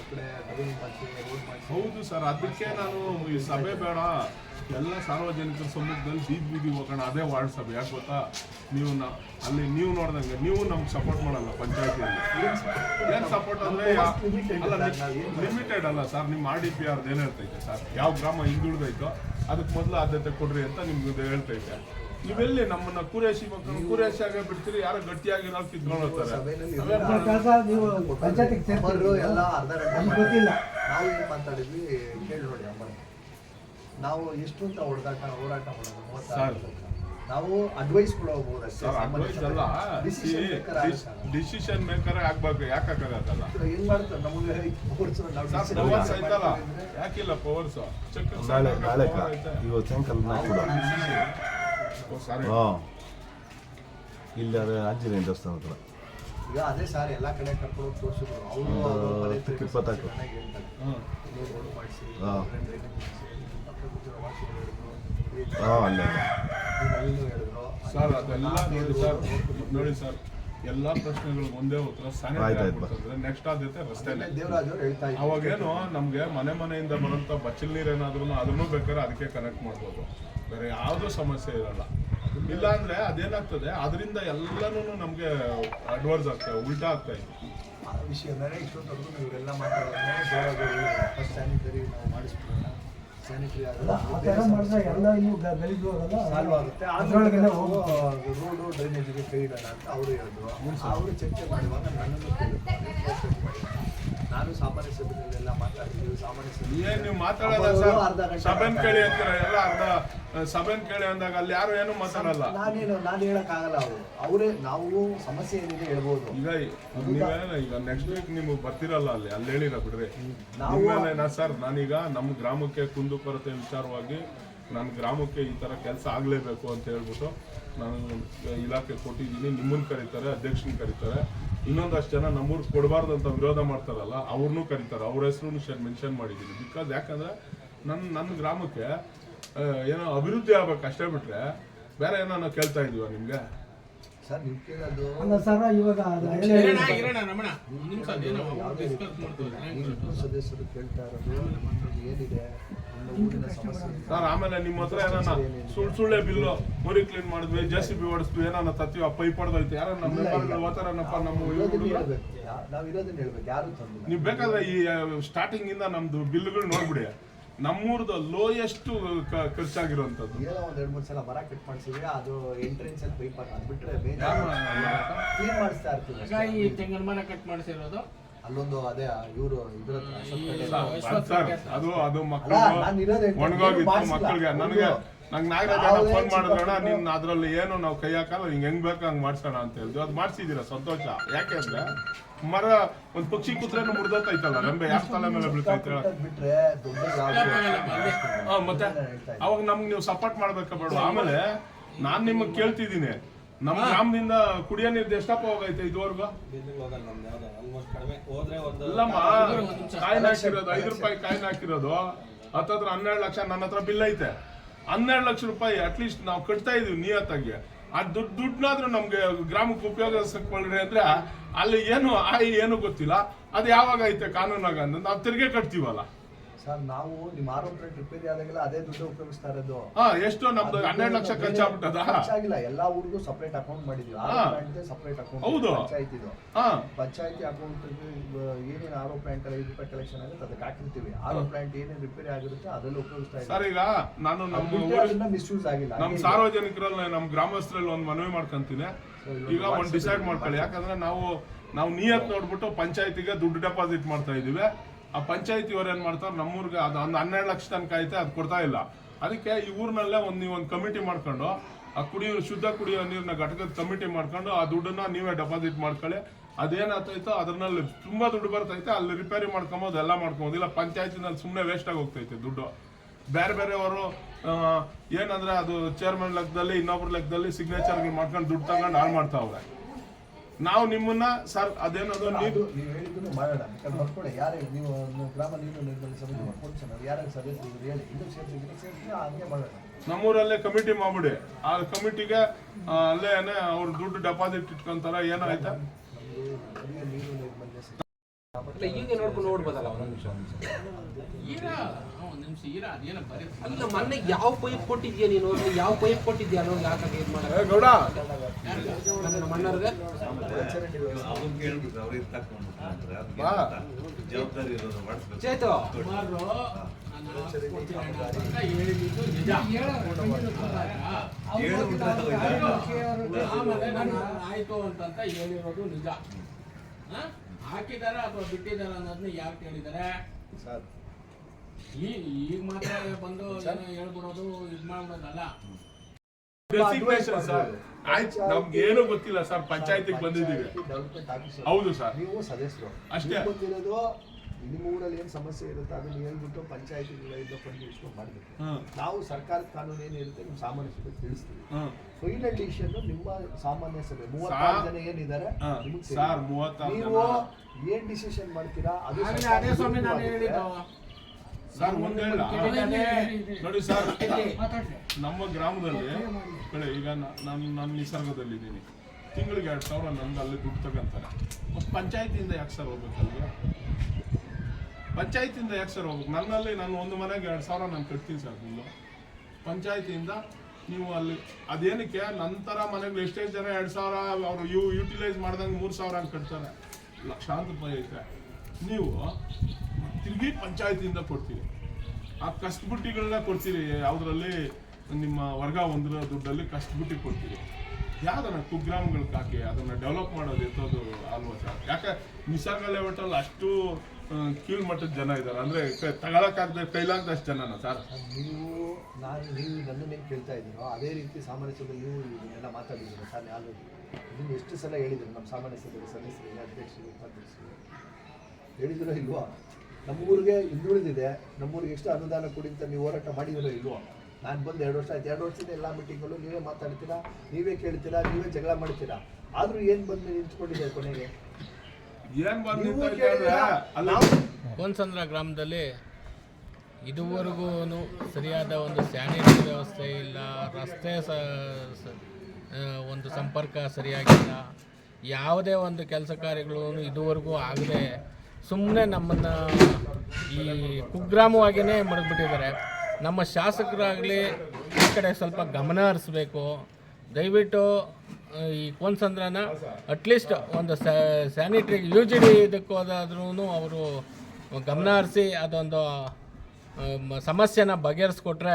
ಕೇಳ್ಕೊಳ್ತೀನಿ ಹೌದು ಸರ್ ಅದಕ್ಕೆ ನಾನು ಈ ಸಭೆ ಬೇಡ. ಎಲ್ಲ ಸಾರ್ವಜನಿಕರ ಸಮ್ಮುಖದಲ್ಲಿ ಬೀದಿ ಬೀದಿ ಹೋಗೋಣ ಅದೇ ವಾರ್ಡ್ ಸಭೆ. ಯಾಕೆ ಗೊತ್ತಾ? ನೀವು ನ- ಅಲ್ಲಿ ನೀವು ನೋಡ್ದಂಗೆ ನೀವು ನಮ್ಗೆ ಸಪೋರ್ಟ್ ಮಾಡಲ್ಲ ಪಂಚಾಯತಿಯಲ್ಲಿ. ಏನು ಸಪೋರ್ಟ್ ಅಂದ್ರೆ ಲಿಮಿಟೆಡ್ ಅಲ್ಲ ಸರ್ ನಿಮ್ಮ ಆರ್ ಡಿ ಪಿ ಆರ್ದು ಏನು ಹೇಳ್ತೈತೆ ಸರ್. ಯಾವ ಗ್ರಾಮ ಹಿಂದುಳಿದೈತೋ ಅದಕ್ಕೆ ಮೊದಲು ಆದ್ಯತೆ ಕೊಡ್ರಿ ಅಂತ ನಿಮ್ಗೆ ಹೇಳ್ತೈತೆ. ನೀವೆಲ್ಲಿ ನಮ್ಮನ್ನ ಕುರೇಶಿ ಮಕ್ಕಳು ಕುರೇಶಿ ಆಗ ಬಿಡ್ತೀರಿ ಯಾರೋ ಗಟ್ಟಿಯಾಗಿ ನಾವು ಕಿತ್ಕೊಂಡು ಕೆಲಸ ನೀವು ಪಂಚಾಯತಿಗೆ ಎಲ್ಲ ಅರ್ಧ ಗಂಟೆ ನಮ್ಗೆ ಗೊತ್ತಿಲ್ಲ. ನಾವು ಏನು ಮಾತಾಡಿದ್ವಿ ಕೇಳಿ ನೋಡಿ ನಾವು ಎಷ್ಟು ಅಂತ ಹೊಡೆದಾಟ ಹೋರಾಟ ಮಾಡೋದು ಮೂವತ್ತಾರು. ನಾವು ಅಡ್ವೈಸ್ ಕೊಡಬಹುದು ಅಷ್ಟೇ ಡಿಸಿಷನ್ ಮೇಕರ್ ಯಾಕೆ ಆಗ್ಬೇಕು ಯಾಕಾಗಲ್ಲ ಏನ್ ಮಾಡ್ತಾರೆ? ನಮಗೆ ಪವರ್ಸ್ ಐತಲ್ಲ. ಯಾಕಿಲ್ಲ ಪವರ್ಸ್ ಚೆಕ್ ನಾಳೆ ನಾಳೆ ಇವತ್ತು ಸಾಯಂಕಾಲ ಕೂಡ. ಹಾಂ. ಇಲ್ಲಿ ಅದೇ ಆಂಜನೇಯ ದೇವಸ್ಥಾನ ಹತ್ರ. ಈಗ ಅದೇ ಸರ್ ಎಲ್ಲ ಕಡೆ ಕರ್ಕೊಂಡು ತೋರಿಸಿದ್ರು. ಅವರು ಒಂದು ಅವ್ರ ಮನೆ ಹತ್ತಕ್ಕೆ ತಿರ್ಗಿಸಿ ಇಪ್ಪತ್ತಾಕು. ಚೆನ್ನಾಗಿ ಹೇಳ್ತಾರೆ. ಇಲ್ಲಿ ರೋಡ್ ಮಾಡಿಸಿ ಹಾ. ಡ್ರೈನೇಜ್ ಮಾಡಿಸಿ, ಪಕ್ಕದ ಜನ ವಾಸಿಗಳು ಹೇಳಿದ್ರು, ಈ ಹಾಂ ಅಲ್ಲೇ ಹೇಳಿದ್ರು. ಸರ್ ಅದೆಲ್ಲ ನೋಡಿ ಸರ್ ನೋಡಿ ಸರ್ ಎಲ್ಲಾ ಪ್ರಶ್ನೆಗಳು ಒಂದೇ ಉತ್ತರ ಆಯ್ತು, ಆಯ್ತು. ನೆಕ್ಸ್ಟ್ ಆದ್ಯತೆ ರಸ್ತೆನೆ. ದೇವರಾಜ್ ಅವ್ರು ಹೇಳ್ತಾ ಇದ್ರು. ಅವಾಗೇನು ನಮ್ಗೆ ಮನೆ ಮನೆಯಿಂದ ಬರುವಂತ ಬಚ್ಚಲ್ ನೀರ್ ಏನಾದ್ರೂ ಅದನ್ನು ಬೇಕಾದ್ರೆ ಅದಕ್ಕೆ ಕನೆಕ್ಟ್ ಮಾಡ್ಬೋದು. ಬೇರೆ ಯಾವುದೂ ಸಮಸ್ಯೆ ಇರಲ್ಲ. ಇಲ್ಲ ಅಂದ್ರೆ ಅದೇನಾಗ್ತದೆ? ಅದರಿಂದ ಎಲ್ಲನೂ ನಮಗೆ ಅಡ್ವರ್ಸ್ ಆಗ್ತದೆ ಉಲ್ಟಾ ಆಗ್ತಾ ಇದೆ ಆ ವಿಷಯ ಅಂದರೆ ಇಷ್ಟೊತ್ತವರೆಗೂ ಇವರೆಲ್ಲ ಮಾತಾಡೋದು ಫಸ್ಟ್ ಸ್ಯಾನಿಟರಿ ನಾವು ಮಾಡಿಸ್ಬಿಡೋಣ. ಸ್ಯಾನಿಟರಿ ಸಾಲ್ವ್ ಆಗುತ್ತೆ. ಅದ್ರೊಳಗೆಲ್ಲ ರೋಡು ಡ್ರೈನೇಜಿಗೆ ಕೈ ಇಡೋಣ ಅಂತ ಅವರು ಹೇಳಿದ್ರು. ಅವರು ಚರ್ಚೆ ಮಾಡುವಾಗ ನನ್ನನ್ನು ಕೇಳಿದ್ರು. ನಾನು ಸಾಮಾನ್ಯ ಸಭೆಯಲ್ಲೆಲ್ಲ ಮಾತಾಡ್ತೀನಿ ಸಾಮಾನ್ಯ ಸಭೆ ಏನ್ ನೀವು ಮಾತಾಡಲ್ಲ ಅರ್ಧ ಸರ್? ಗಂಟೆ ಕೇಳಿ. ಅಂತೀರ ಎಲ್ಲ ಅರ್ಧ ಸಭೆನ್ ಕೇಳಿ ಅಂದಾಗ ಅಲ್ಲಿ ಯಾರು ಏನು ಮಾತಾಡಲ್ಲ. ನಾನೇನು ನಾನು ಹೇಳಕ್ಕಾಗಲ್ಲ ಅವರು. ಅವರೇ ನಾವು ಸಮಸ್ಯೆ ಏನಿದೆ ಹೇಳ್ಬೋದು. ಈಗ ನೀವೇನ ಈಗ ನೆಕ್ಸ್ಟ್ ವೀಕ್ ನೀವು ಬರ್ತಿರಲ್ಲ ಅಲ್ಲಿ ಅಲ್ಲಿ ಹೇಳಿರ ಬಿಡ್ರಿ. ನಾವು- ನಿಮ್ಮೇಲೆ ಸರ್ ನಾನೀಗ ನಮ್ಮ ಗ್ರಾಮಕ್ಕೆ ಕುಂದು ಕೊರತೆ ವಿಚಾರವಾಗಿ ನನ್ನ ಗ್ರಾಮಕ್ಕೆ ಈ ತರ ಕೆಲಸ ಆಗ್ಲೇಬೇಕು ಅಂತ ಹೇಳ್ಬಿಟ್ಟು ನಾನು ಇಲಾಖೆ ಕೊಟ್ಟಿದ್ದೀನಿ. ನಿಮ್ಮನ್ನ ಕರೀತಾರೆ ಅಧ್ಯಕ್ಷನ ಕರೀತಾರೆ. ಇನ್ನೊಂದಷ್ಟು ಜನ ನಮ್ಮೂರ್ ಕೊಡಬಾರ್ದು ಅಂತ ವಿರೋಧ ಮಾಡ್ತಾರಲ್ಲ ಅವ್ರನ್ನೂ ಕರೀತಾರೆ. ಅವ್ರ ಹೆಸರು ಮೆನ್ಷನ್ ಮಾಡಿದ್ದೀನಿ. ಬಿಕಾಸ್ ಯಾಕಂದ್ರೆ ನನ್ನ ನನ್ನ ಗ್ರಾಮಕ್ಕೆ ಏನೋ ಅಭಿವೃದ್ಧಿ ಆಗ್ಬೇಕು ಅಷ್ಟೇ ಬಿಟ್ರೆ ಬೇರೆ ಏನೋ ನಾವು ಕೇಳ್ತಾ ಇದೀವ ನಿಮ್ಗೆ? ಸರ್ ನೀವು ಕೇಳೋದು ಅಲ್ಲ ಇವಾಗ ಸದಸ್ಯರು ಕೇಳ್ತಾ ಇರೋದು? ಏನಿದೆ? ಆಮೇಲೆ ನಿಮ್ಮ ಹತ್ರ ಏನಾನ ಸುಳ್ಳು ಸುಳ್ಳೆ ಬಿಲ್ಲು ಮುರಿ ಕ್ಲೀನ್ ಮಾಡಿದ್ವಿ ಜೆ ಸಿ ಬಿ ಓಡಿಸ್ವಿ ಏನಾನ ತತ್ತೀವ ಪೈಪ್ ಹೊಡೆದೈತೆ ಯಾರ ನಮ್ಮ ಓತಾರನಪ್ಪ ನಮ್ಮ ನೀವು ಬೇಕಾದ್ರೆ ಈ ಸ್ಟಾರ್ಟಿಂಗ್ ಇಂದ ನಮ್ದು ಬಿಲ್ಗಳು ನೋಡ್ಬಿಡಿ. ನಮ್ಮೂರ್ದು ಲೋಯೆಸ್ಟ್ ಖರ್ಚಾಗಿರುವಂತದ್ದು ಏನೋ ಒಂದ್ ಎರಡ್ ಮೂರ್ ಸಲ ಮರ ಕಟ್ ಮಾಡ್ಸಿದ್ರೆ ಅದು ಎಂಟ್ರೆನ್ಸ್ ಅಲ್ಲಿ ಪೈಪ್ ಹಾಕಿ ಬಿಟ್ರೆ ಯಾರು ಕ್ಲೀನ್ ಮಾಡಿಸ್ತಾ ಇರ್ತೀವಿ ಈ ತೆಂಗಿನ ಮರ ಕಟ್ ಮಾಡಿಸಿರೋದು? ಅಲ್ಲೊಂದು ಅದೇ ಇವರು ಇದ್ರ ಸರ್ ಅದು ಅದು ಮಕ್ಕಳು ಒಣಗೋಗಿತ್ತು ಮಕ್ಕಳಿಗೆ. ನನಗೆ ನಂಗೆ ನಾಗರಾಜ್ ಫೋನ್ ಮಾಡಿದ್ರಣ ನಿನ್ನ ಅದ್ರಲ್ಲಿ ಏನು ನಾವು ಕೈ ಹಾಕಲ್ಲ ಹಿಂಗೆ ಹೆಂಗ್ ಬೇಕು ಹಂಗೆ ಮಾಡ್ಸೋಣ ಅಂತ ಹೇಳಿದ್ವಿ ಅದು ಮಾಡ್ಸಿದೀರಾ ಸಂತೋಷ? ಯಾಕೆಂದ್ರೆ ಮರ ಒಂದ್ ಪಕ್ಷಿ ಕೂತ್ರೇನು ಮುರ್ದೋತೈತಲ್ಲ ರೆಂಬೆ ಯಾವ ತಲೆ ಮೇಲೆ ಬೀಳ್ತೈತೆ ಹಾ, ಮತ್ತೆ ಅವಾಗ ನಮ್ಗೆ ನೀವು ಸಪೋರ್ಟ್ ಮಾಡ್ಬೇಕ ಬೇಡ. ಆಮೇಲೆ ನಾನ್ ನಿಮಗ್ ಕೇಳ್ತಿದ್ದೀನಿ. ನಮ್ ಗ್ರಾಮದಿಂದ ಕುಡಿಯೋ ನೀರ್ದು ಎಷ್ಟಪ್ಪ ಹೋಗೈತೆ ಇದುವರೆಗೂ? ಇಲ್ಲಮ್ಮ ಕಾಯಿನ ಹಾಕಿರೋದು ಐದು ರೂಪಾಯಿ ಕಾಯಿನ ಹಾಕಿರೋದು ಹತ್ತತ್ರ ಹನ್ನೆರಡು ಲಕ್ಷ ನನ್ನ ಹತ್ರ ಬಿಲ್ ಐತೆ. ಹನ್ನೆರಡು ಲಕ್ಷ ರೂಪಾಯಿ ಅಟ್ಲೀಸ್ಟ್ ನಾವು ಕಟ್ತಾ ಇದೀವಿ ನಿಯತ್ತಾಗಿ. ಆ ದುಡ್ಡು ದುಡ್ಡನ್ನಾದ್ರೂ ನಮ್ಗೆ ಗ್ರಾಮಕ್ಕೆ ಉಪಯೋಗಿಸ್ಕೊಳ್ಳ್ರಿ ಅಂದ್ರೆ ಅಲ್ಲಿ ಏನು ಆಯಿ ಏನು ಗೊತ್ತಿಲ್ಲ. ಅದು ಯಾವಾಗ ಐತೆ ಕಾನೂನಾಗ ಅಂದ್ರೆ ನಾವು ತೆರಿಗೆ ಕಟ್ತೀವಲ್ಲ. ಸರ್ ನಾವು ನಿಮ್ಮ ಆರೋಪ ರಿಪೇರಿ ಆದಾಗೆಲ್ಲ ಅದೇ ದುಡ್ಡು ಉಪಯೋಗಿಸ್ತಾ ಇರೋದು. ಹಾ ಎಷ್ಟು ನಮ್ದು ಹನ್ನೆರಡು ಲಕ್ಷ ಖರ್ಚಾಗ್ಬಿಟ್ಟದ ಖರ್ಚಾಗಿಲ್ಲ ಎಲ್ಲಾ ಊರಿಗೂ ಸಪರೇಟ್ ಅಕೌಂಟ್ ಮಾಡಿದ್ವಿ. ಹಾ. ಸಪರೇಟ್ ಅಕೌಂಟ್ ಹೌದು. ಪಂಚಾಯತ್ ಇದು. ಹಾ. ಪಂಚಾಯತಿ ಅಕೌಂಟ್ ಏನೇನು ಆರೋ ಪ್ಲಾಂಟ್ ಐದು ರೂಪಾಯಿ ಕಲೆಕ್ಷನ್ ಆಗುತ್ತೆ ಅದಕ್ಕೆ ಹಾಕಿರ್ತೀವಿ. ಆರೋ ಪ್ಲಾಂಟ್ ಏನೇನು ರಿಪೇರಿ ಆಗಿರುತ್ತೆ ಅದರಲ್ಲಿ ಉಪಯೋಗಿಸ್ತಾ ಸರ್ ಈಗ ನಾನು ನಮ್ಮ ಊರಿನ ಮಿಸ್ಯೂಸ್ ಆಗಿಲ್ಲ. ನಮ್ಮ. ಸಾರ್ವಜನಿಕರಲ್ಲಿ ನಮ್ಮ ಗ್ರಾಮಸ್ಥರಲ್ಲಿ ಒಂದು ಮನವಿ ಮಾಡ್ಕೊಂತೀನಿ. ಈಗ ಒಂದು ಡಿಸೈಡ್ ಮಾಡ್ಕೊಳ್ಳಿ. ಯಾಕಂದ್ರೆ ನಾವು ನಾವು ನಿಯತ್ ನೋಡ್ಬಿಟ್ಟು ಪಂಚಾಯತಿಗೆ ದುಡ್ಡು ಡೆಪಾಸಿಟ್ ಮಾಡ್ತಾ ಇದೀವಿ ಆ ಪಂಚಾಯತಿ ಏನು ಮಾಡ್ತಾರೆ? ನಮ್ಮೂರ್ಗೆ ಅದು ಒಂದು ಹನ್ನೆರಡು ಲಕ್ಷ ತನಕ ಐತೆ, ಅದು ಕೊಡ್ತಾ ಇಲ್ಲ. ಅದಕ್ಕೆ ಈ ಊರಿನಲ್ಲೇ ಒಂದು ನೀವು ಒಂದು ಕಮಿಟಿ ಮಾಡ್ಕೊಂಡು, ಆ ಕುಡಿಯೋ, ಶುದ್ಧ ಕುಡಿಯೋ ನೀರಿನ ಘಟಕದ ಕಮಿಟಿ ಮಾಡ್ಕೊಂಡು, ಆ ದುಡ್ಡನ್ನ ನೀವೇ ಡೆಪಾಸಿಟ್ ಮಾಡ್ಕೊಳ್ಳಿ. ಅದೇನಾಗ್ತೈತೋ ಅದ್ರಲ್ಲಿ ತುಂಬಾ ದುಡ್ಡು ಬರ್ತೈತೆ, ಅಲ್ಲಿ ರಿಪೇರಿ ಮಾಡ್ಕೊಬೋದು, ಎಲ್ಲ ಮಾಡ್ಕೊಬೋದು. ಇಲ್ಲ, ಪಂಚಾಯತಿನಲ್ಲಿ ಸುಮ್ಮನೆ ವೇಸ್ಟ್ ಆಗಿ ಹೋಗ್ತೈತೆ ದುಡ್ಡು. ಬೇರೆ ಬೇರೆಯವರು ಏನಂದ್ರೆ ಅದು ಚೇರ್ಮನ್ ಲೆಕ್ಕದಲ್ಲಿ, ಇನ್ನೊಬ್ರ ಲೆಕ್ಕದಲ್ಲಿ ಸಿಗ್ನೇಚರ್ ಮಾಡ್ಕೊಂಡು ದುಡ್ಡು ತಗೊಂಡು ಹಾಳು ಮಾಡ್ತಾವ್ರೆ ನಾವು ನಿಮ್ಮನ್ನ ಸರ್ ಅದೇನದು ಅದು ನೀವು ನೀವು ಮಾಡೋಣ ಯಾಕಂದ್ರೆ ಬರ್ಕೊಳ್ಳಿ ಯಾರೇ ನೀವು ಗ್ರಾಮ ನೀರು ನಿರ್ಮಲ ಸಮಿತಿ ಚೆನ್ನಾಗಿ ಯಾರ್ಯಾರು ಸದಸ್ಯರು ಇವ್ರು ಹೇಳಿ. ಇನ್ನೂ ಸೇರಿಸಿದ್ರೆ ಸೇರಿಸಿದ್ರೆ ಹಂಗೆ ಮಾಡೋಣ. ನಮ್ಮೂರಲ್ಲೇ ಕಮಿಟಿ ಮಾಡ್ಬಿಡಿ. ಆ ಕಮಿಟಿಗೆ ಅಲ್ಲೇ ಅವ್ರು ದುಡ್ಡು ಡೆಪಾಸಿಟ್ ಇಟ್ಕೊಂತಾರ ಏನಾಯ್ತಾ ಕುಡಿಯೋ ನೀರು ನೈರ್ಮಲ್ಯ ಸಮಿತಿ ಇಲ್ಲ ಈಗ ನೋಡ್ಕೊಂಡು ನೋಡ್ಬೋದಲ್ಲ ಒಂದು ನಿಮಿಷ ಒಂದು ನಿಮಿಷ. ಈರಾ ಅದೇನೋ ಬರೀ ಅಲ್ಲ ಮೊನ್ನೆ ಯಾವ ಪೈಪ್ ಕೊಟ್ಟಿದ್ಯಾ ನೀನು? ಅಲ್ಲಿ ಯಾವ ಪೈಪ್ ಕೊಟ್ಟಿದ್ಯಾ ಅನ್ನೋ ಯಾಕಾಗ ಇದು ಮಾಡ ಏ ಗೌಡ! ನಮ್ಮ ಅಣ್ಣವ್ರಿಗೆ ಬಾ. ಜವಾಬ್ದಾರಿ ಇರೋದು ಮಾಡಿಸ್ಬೇಕು. ಚೇತು ಅಂತ ಆಮೇಲೆ ನಾನು ಆಯ್ತು ಅಂತಂತ ಹೇಳಿರೋದು ನಿಜ? ಹಾಕಿದಾರ ಅಥವಾ ಬಿಟ್ಟಿದಾರ ಅನ್ನೋದನ್ನ ಯಾರು ಕೇಳಿದಾರೆ? ಸರ್. ಈ ಈಗ ಮಾತ್ರ ಬಂದು ಏನೋ ಹೇಳ್ಬಿಡೋದು ಇದ್ ಮಾಡ್ಬಿಡೋದಲ್ಲ. ಡೆಸಿಗ್ನೇಷನ್ ಸರ್ ಆಯ್ತು ನಮ್ಗೆ ಏನು ಗೊತ್ತಿಲ್ಲ ಸರ್ ಪಂಚಾಯತಿಗೆ ಬಂದಿದ್ದೀವಿ. ಹೌದು ಸರ್ ನೀವು ಸದಸ್ಯರು. ಅಷ್ಟೇ. ನೀವು ನಿಮ್ಮ ಊರಲ್ಲಿ ಏನು ಸಮಸ್ಯೆ ಇರುತ್ತೆ ಅದನ್ನ ಹೇಳ್ಬಿಟ್ಟು ಪಂಚಾಯತಿಗಳಿಂದ ಫಂಡ್ ಇಸ್ಕೊಂಡು ಮಾಡಬೇಕು. ನಾವು ಸರ್ಕಾರದ ಕಾನೂನು ಏನಿರುತ್ತೆ ನಿಮ್ಮ ಸಾಮಾನ್ಯ ಸಭೆ ತಿಳಿಸ್ತೀವಿ. ಫೈನಲ್ ಡಿಸಿಷನ್ ನಿಮ್ಮ ಸಾಮಾನ್ಯ ಸಭೆ. ಮೂವತ್ತಾರು ಜನ ಏನಿದ್ದಾರೆ ನೀವು. ಏನ್ ಡಿಸಿಷನ್ ಮಾಡ್ತೀರಾ ಅದು ಅದೇ ಸ್ವಾಮಿ ನಾನು ವಿರುದ್ಧವಾಗಿದೆ. ಹೇಳಿದ್ದು ಸರ್ ಒಂದ್ ಹೇಳ. ನೋಡಿ ಸರ್ ನಮ್ಮ ಗ್ರಾಮದಲ್ಲಿ ಕಳೆ ಈಗ ನ- ನಾನು ನನ್ನ ನಿಸರ್ಗದಲ್ಲಿದ್ದೀನಿ. ತಿಂಗಳಿಗೆ ಎರಡು ಸಾವಿರ ನಂದು ಅಲ್ಲಿ ದುಡ್ಡು ತಗೊಂತಾರೆ. ಮತ್ತು ಪಂಚಾಯತಿಯಿಂದ ಯಾಕೆ ಸರ್ ಹೋಗ್ಬೇಕು ಅಲ್ಲಿಗೆ ಪಂಚಾಯತಿಯಿಂದ ಯಾಕೆ ಸರ್ ಹೋಗ್ಬೇಕು? ನನ್ನಲ್ಲಿ ನಾನು ಒಂದು ಮನೆಗೆ ಎರಡು ಸಾವಿರ ನಾನು ಕಟ್ತೀನಿ ಸರ್ ಬಿಲ್ಲು ಪಂಚಾಯತಿಯಿಂದ ನೀವು ಅಲ್ಲಿ ಅದೇನಕ್ಕೆ ನಂತರ ಮನೆಗಳು ಎಷ್ಟೇ ಜನ ಎರಡು ಸಾವಿರ ಅವರು ಯು ಯುಟಿಲೈಸ್ ಮಾಡ್ದಂಗೆ ಮೂರು ಸಾವಿರ ಹಂಗೆ ಕಟ್ತಾರೆ. ಲಕ್ಷಾಂತರ ರೂಪಾಯಿ ಐತೆ. ನೀವು ತಿರುಗಿ ಪಂಚಾಯತಿಯಿಂದ ಕೊಡ್ತೀರಿ. ಆ ಕಷ್ಟಬುಟ್ಟಿಗಳನ್ನ ಕೊಡ್ತೀರಿ. ಯಾವುದರಲ್ಲಿ ನಿಮ್ಮ ವರ್ಗ ಒಂದರ ದುಡ್ಡಲ್ಲಿ ಕಷ್ಟಬುಟ್ಟಿ ಕೊಡ್ತೀರಿ. ಯಾವ್ದನ್ನ ಕುಗ್ರಾಮಗಳಿಗೆ ಹಾಕಿ ಅದನ್ನ ಡೆವಲಪ್ ಮಾಡೋದು ಎತ್ತೋದು ಆಲ್ಮೋಸ್ಟ್ ಯಾಕೆ ನಿಸರ್ಗ ಲೆವೆಟಲ್ಲಿ ಅಷ್ಟು ಆ, ಕೀಳ್ಮಟ್ಟದ ಜನ ಇದ್ದಾರೆ. ಅಂದ್ರೆ ತಗೊಳಕ್ಕಾಗದೆ ಕೈಲಾಗದಷ್ಟು ಜನನ ಸರ್ ನೀವು ನಾನು ನೀವು ಮೇಲೆ ಕೇಳ್ತಾ ಇದ್ದೀರೋ? ಅದೇ ರೀತಿ ಸಾಮಾನ್ಯ ಸಭೆಯಲ್ಲಿ ನೀವು ಇದನ್ನೆಲ್ಲ ಮಾತಾಡಿದ್ದೀರ ಸರ್ ಯಾರು ಇದನ್ನು ಎಷ್ಟು ಸಲ ಹೇಳಿದ್ರು ನಮ್ಮ ಸಾಮಾನ್ಯ ಸಭೆಯ ಸದಸ್ಯರಿಗೆ ಅಧ್ಯಕ್ಷರು ಉಪಾಧ್ಯಕ್ಷರು? ಹೇಳಿದಿರೋ ಇಲ್ವಾ? ನಮ್ಮೂರಿಗೆ ಹಿಂದುಳಿದಿದೆ ನಮ್ಮೂರಿಗೆ ಎಷ್ಟು ಅನುದಾನ ಕೊಡಿ ಅಂತ ನೀವು ಹೋರಾಟ ಮಾಡಿದಿರೋ ಇಲ್ವೋ? ನಾನು ಬಂದು ಎರಡು ವರ್ಷ ಆಯ್ತು. ಎರಡು ವರ್ಷದಿಂದ ಎಲ್ಲ ಮೀಟಿಂಗ್ಗಳು ನೀವೇ ಮಾತಾಡ್ತೀರಾ? ನೀವೇ ಕೇಳ್ತೀರಾ? ನೀವೇ ಜಗಳ ಮಾಡ್ತೀರಾ? ಆದರೂ ಏನು ಬಂದು ನಿಂತ್ಕೊಂಡಿದೆ ಕೊನೆಗೆ? ಏನ್ ಬಂದು ಕೋನ್ಸಂದ್ರ ಗ್ರಾಮದಲ್ಲಿ ಇದುವರೆಗೂ ಸರಿಯಾದ ಒಂದು ಸ್ಯಾನಿಟರಿ ವ್ಯವಸ್ಥೆ ಇಲ್ಲ ರಸ್ತೆ ಸ ಒಂದು ಸಂಪರ್ಕ ಸರಿಯಾಗಿಲ್ಲ ಯಾವುದೇ ಒಂದು ಕೆಲಸ ಕಾರ್ಯಗಳು ಇದುವರೆಗೂ ಆಗದೆ ಸುಮ್ಮನೆ ನಮ್ಮನ್ನು ಈ ಕುಗ್ರಾಮವಾಗಿಯೇ ಮಡಗ್ಬಿಟ್ಟಿದ್ದಾರೆ. ನಮ್ಮ ಶಾಸಕರಾಗಲಿ ಈ ಕಡೆ ಸ್ವಲ್ಪ ಗಮನ ಹರಿಸ್ಬೇಕು. ದಯವಿಟ್ಟು ಈ ಕೋನ್ಸಂದ್ರನ ಅಟ್ಲೀಸ್ಟ್ ಒಂದು ಸ್ಯಾನಿಟ್ರಿ ಯು ಜಿ ಡಿ ಇದಕ್ಕೋದಾದ್ರೂ ಅವರು ಗಮನ ಹರಿಸಿ ಅದೊಂದು ಸಮಸ್ಯೆನ ಬಗೆಹರಿಸ್ಕೊಟ್ರೆ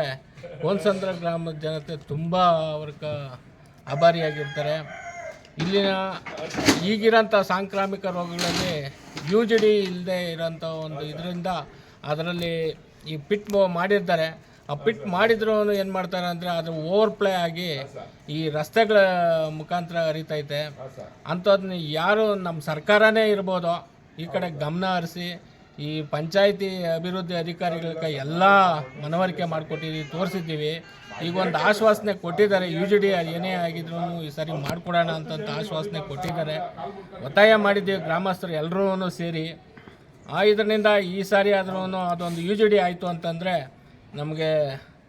ಕೋನ್ಸಂದ್ರ ಗ್ರಾಮದ ಜನತೆ ತುಂಬ ಅವ್ರಕ ಆಭಾರಿಯಾಗಿರ್ತಾರೆ. ಇಲ್ಲಿನ ಈಗಿರೋಂಥ ಸಾಂಕ್ರಾಮಿಕ ರೋಗಗಳಲ್ಲಿ ಯು ಜಿ ಡಿ ಇಲ್ಲದೆ ಇರೋಂಥ ಒಂದು ಇದರಿಂದ ಅದರಲ್ಲಿ ಈ ಪಿಟ್ ಮಾಡಿರ್ತಾರೆ. ಆ ಪಿಟ್ ಮಾಡಿದ್ರು ಏನು ಮಾಡ್ತಾರೆ ಅಂದರೆ ಅದು ಓವರ್ ಪ್ಲೇ ಆಗಿ ಈ ರಸ್ತೆಗಳ ಮುಖಾಂತರ ಹರಿತೈತೆ. ಅಂಥದ್ದನ್ನ ಯಾರು ನಮ್ಮ ಸರ್ಕಾರನೇ ಇರ್ಬೋದು, ಈ ಕಡೆ ಗಮನ ಹರಿಸಿ, ಈ ಪಂಚಾಯಿತಿ ಅಭಿವೃದ್ಧಿ ಅಧಿಕಾರಿಗಳ ಎಲ್ಲ ಮನವರಿಕೆ ಮಾಡಿಕೊಟ್ಟಿದ್ದೀವಿ ತೋರಿಸಿದ್ದೀವಿ. ಈಗ ಒಂದು ಆಶ್ವಾಸನೆ ಕೊಟ್ಟಿದ್ದಾರೆ ಯು ಜಿ ಡಿ ಏನೇ ಆಗಿದ್ರು ಈ ಸರಿ ಮಾಡಿಕೊಡೋಣ ಅಂತಂತ ಆಶ್ವಾಸನೆ ಕೊಟ್ಟಿದ್ದಾರೆ. ಒತ್ತಾಯ ಮಾಡಿದ್ದೀವಿ, ಗ್ರಾಮಸ್ಥರು ಎಲ್ಲರೂ ಸೇರಿ. ಇದರಿಂದ ಈ ಸಾರಿ ಆದ್ರೂ ಅದೊಂದು ಯು ಜಿ ಡಿ ಆಯಿತು ಅಂತಂದರೆ ನಮಗೆ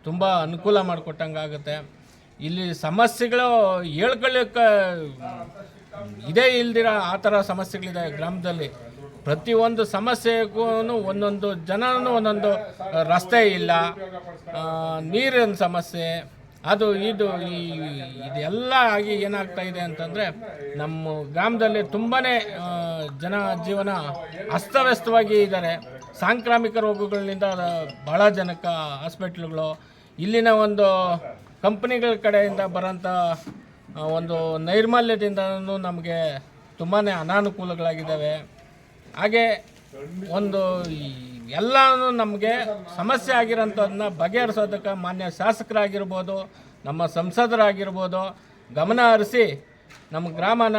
ತುಂಬ ಅನುಕೂಲ ಮಾಡಿಕೊಟ್ಟಂಗೆ ಆಗುತ್ತೆ ಇಲ್ಲಿ ಸಮಸ್ಯೆಗಳು ಹೇಳ್ಕೊಳ್ಳೋಕೆ ಇದೇ ಇಲ್ದಿರ ಆ ಥರ ಸಮಸ್ಯೆಗಳಿದೆ ಗ್ರಾಮದಲ್ಲಿ. ಪ್ರತಿಯೊಂದು ಸಮಸ್ಯೆಗೂ ಒಂದೊಂದು ಜನನೂ ಒಂದೊಂದು ರಸ್ತೆ ಇಲ್ಲ. ನೀರಿನ ಸಮಸ್ಯೆ, ಅದು ಇದು ಈ ಇದೆಲ್ಲ ಆಗಿ ಏನಾಗ್ತಾ ಇದೆ ಅಂತಂದರೆ ನಮ್ಮ ಗ್ರಾಮದಲ್ಲಿ ತುಂಬಾ ಜನ ಜೀವನ ಅಸ್ತವ್ಯಸ್ತವಾಗಿ ಇದ್ದಾರೆ. ಸಾಂಕ್ರಾಮಿಕ ರೋಗಗಳಿಂದ ಭಾಳ ಜನಕ್ಕೆ ಹಾಸ್ಪಿಟ್ಲ್ಗಳು. ಇಲ್ಲಿನ ಒಂದು ಕಂಪ್ನಿಗಳ ಕಡೆಯಿಂದ ಬರೋಂಥ ಒಂದು ನೈರ್ಮಲ್ಯದಿಂದನೂ ನಮಗೆ ತುಂಬಾ ಅನಾನುಕೂಲಗಳಾಗಿದ್ದಾವೆ. ಹಾಗೆ ಒಂದು ಎಲ್ಲನೂ ನಮಗೆ ಸಮಸ್ಯೆ ಆಗಿರೋಂಥದನ್ನ ಬಗೆಹರಿಸೋದಕ್ಕೆ ಮಾನ್ಯ ಶಾಸಕರಾಗಿರ್ಬೋದು, ನಮ್ಮ ಸಂಸದರಾಗಿರ್ಬೋದು, ಗಮನ ಹರಿಸಿ ನಮ್ಮ ಗ್ರಾಮನ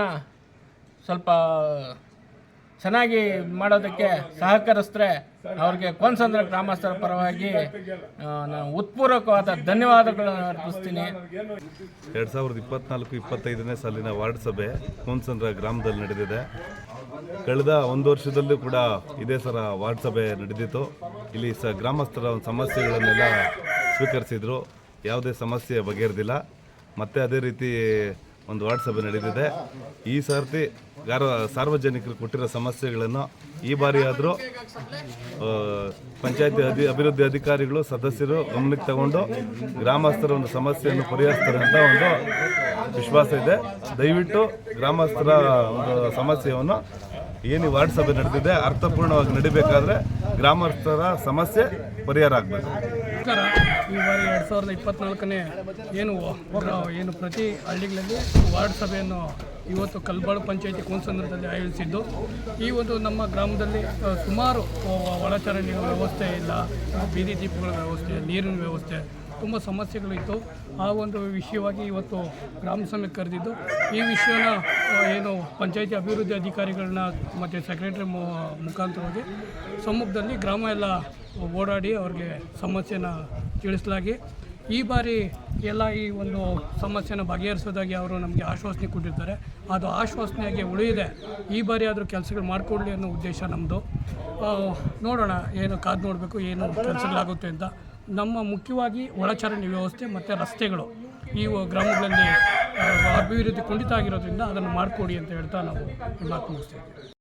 ಸ್ವಲ್ಪ ಚೆನ್ನಾಗಿ ಮಾಡೋದಕ್ಕೆ ಸಹಕರಿಸಿದ್ರೆ ಅವ್ರಿಗೆ ಕೋನ್ಸಂದ್ರ ಗ್ರಾಮಸ್ಥರ ಪರವಾಗಿ ನಾನು ಉತ್ಪೂರ್ವಕವಾದ ಧನ್ಯವಾದಗಳನ್ನು ಅರ್ಪಿಸ್ತೀನಿ. ಎರಡು ಸಾವಿರದ ಇಪ್ಪತ್ನಾಲ್ಕು, ಇಪ್ಪತ್ತೈದನೇ ಸಾಲಿನ ವಾರ್ಡ್ ಸಭೆ ಕೋನ್ಸಂದ್ರ ಗ್ರಾಮದಲ್ಲಿ ನಡೆದಿದೆ. ಕಳೆದ ಒಂದು ವರ್ಷದಲ್ಲೂ ಕೂಡ ಇದೇ ಸರ ವಾರ್ಡ್ ಸಭೆ ನಡೆದಿತ್ತು. ಇಲ್ಲಿ ಸ ಗ್ರಾಮಸ್ಥರ ಸಮಸ್ಯೆಗಳನ್ನೆಲ್ಲ ಸ್ವೀಕರಿಸಿದ್ರು. ಯಾವುದೇ ಸಮಸ್ಯೆ ಬಗೆಹರಿದಿಲ್ಲ. ಮತ್ತು ಅದೇ ರೀತಿ ಒಂದು ವಾರ್ಡ್ ಸಭೆ ನಡೆದಿದೆ. ಈ ಸರ್ತಿ ಯಾರ ಸಾರ್ವಜನಿಕರು ಕೊಟ್ಟಿರೋ ಸಮಸ್ಯೆಗಳನ್ನು ಈ ಬಾರಿ ಆದರೂ ಪಂಚಾಯತಿ ಅಧಿ, ಅಭಿವೃದ್ಧಿ ಅಧಿಕಾರಿಗಳು, ಸದಸ್ಯರು ಗಮನಕ್ಕೆ ತಗೊಂಡು ಗ್ರಾಮಸ್ಥರ ಒಂದು ಸಮಸ್ಯೆಯನ್ನು ಪರಿಹರಿಸ್ತಾರೆ ಅಂತ ಒಂದು ವಿಶ್ವಾಸ ಇದೆ. ದಯವಿಟ್ಟು ಗ್ರಾಮಸ್ಥರ ಒಂದು ಸಮಸ್ಯೆಯನ್ನು ಏನು ವಾರ್ಡ್ ಸಭೆ ನಡೆದಿದೆ ಅರ್ಥಪೂರ್ಣವಾಗಿ ನಡಿಬೇಕಾದ್ರೆ ಗ್ರಾಮಸ್ಥರ ಸಮಸ್ಯೆ ಪರಿಹಾರ ಆಗಬೇಕು. ನಮಸ್ಕಾರ ಈ ಬಾರಿ ಎರಡು ಸಾವಿರದ ಇಪ್ಪತ್ನಾಲ್ಕನೇ ಏನು ಏನು ಪ್ರತಿ ಹಳ್ಳಿಗಳಲ್ಲಿ ವಾರ್ಡ್ ಸಭೆಯನ್ನು ಇವತ್ತು ಕಲ್ಬಾಳು ಪಂಚಾಯಿತಿ ಕೋನ್ಸಂದ್ರದಲ್ಲಿ ಆಯೋಜಿಸಿದ್ದು. ಈ ಒಂದು ನಮ್ಮ ಗ್ರಾಮದಲ್ಲಿ ಸುಮಾರು ಒಳಚರಂಡಿ ವ್ಯವಸ್ಥೆ ಇಲ್ಲ, ಬೀದಿ ದೀಪಗಳ ವ್ಯವಸ್ಥೆ, ನೀರಿನ ವ್ಯವಸ್ಥೆ, ತುಂಬ ಸಮಸ್ಯೆಗಳಿತ್ತು ಆ ಒಂದು ವಿಷಯವಾಗಿ ಇವತ್ತು ಗ್ರಾಮ ಸಭೆ ಕರೆದಿದ್ದು. ಈ ವಿಷಯನ ಏನು ಪಂಚಾಯಿತಿ ಅಭಿವೃದ್ಧಿ ಅಧಿಕಾರಿಗಳನ್ನ ಮತ್ತು ಸೆಕ್ರೆಟರಿ ಮುಖಾಂತರವಾಗಿ ಸಮ್ಮುಖದಲ್ಲಿ ಗ್ರಾಮ ಎಲ್ಲ ಓಡಾಡಿ ಅವ್ರಿಗೆ ಸಮಸ್ಯೆನ ತಿಳಿಸಲಾಗಿ. ಈ ಬಾರಿ ಎಲ್ಲ ಈ ಒಂದು ಸಮಸ್ಯೆನ ಬಗೆಹರಿಸೋದಾಗಿ ಅವರು ನಮಗೆ ಆಶ್ವಾಸನೆ ಕೊಟ್ಟಿರ್ತಾರೆ ಅದು ಆಶ್ವಾಸನೆಯಾಗಿ ಉಳಿಯಿದೆ ಈ ಬಾರಿ ಆದರೂ ಕೆಲಸಗಳು ಮಾಡಿಕೊಡ್ಲಿ ಅನ್ನೋ ಉದ್ದೇಶ ನಮ್ಮದು ನೋಡೋಣ ಏನು ಕಾದು ನೋಡಬೇಕು, ಏನು ಕೆಲಸಗಳಾಗುತ್ತೆ ಅಂತ. ನಮ್ಮ ಮುಖ್ಯವಾಗಿ ಒಳಚರಂಡಿ ವ್ಯವಸ್ಥೆ ಮತ್ತು ರಸ್ತೆಗಳು. ಈ ಗ್ರಾಮಗಳಲ್ಲಿ ಅಭಿವೃದ್ಧಿ ಕುಂಠಿತ ಆಗಿರೋದ್ರಿಂದ ಅದನ್ನು ಮಾಡಿಕೊಡಿ ಅಂತ ಹೇಳ್ತಾ ನಾವು ಮಾತು ಮುಗಿಸ್ತೀವಿ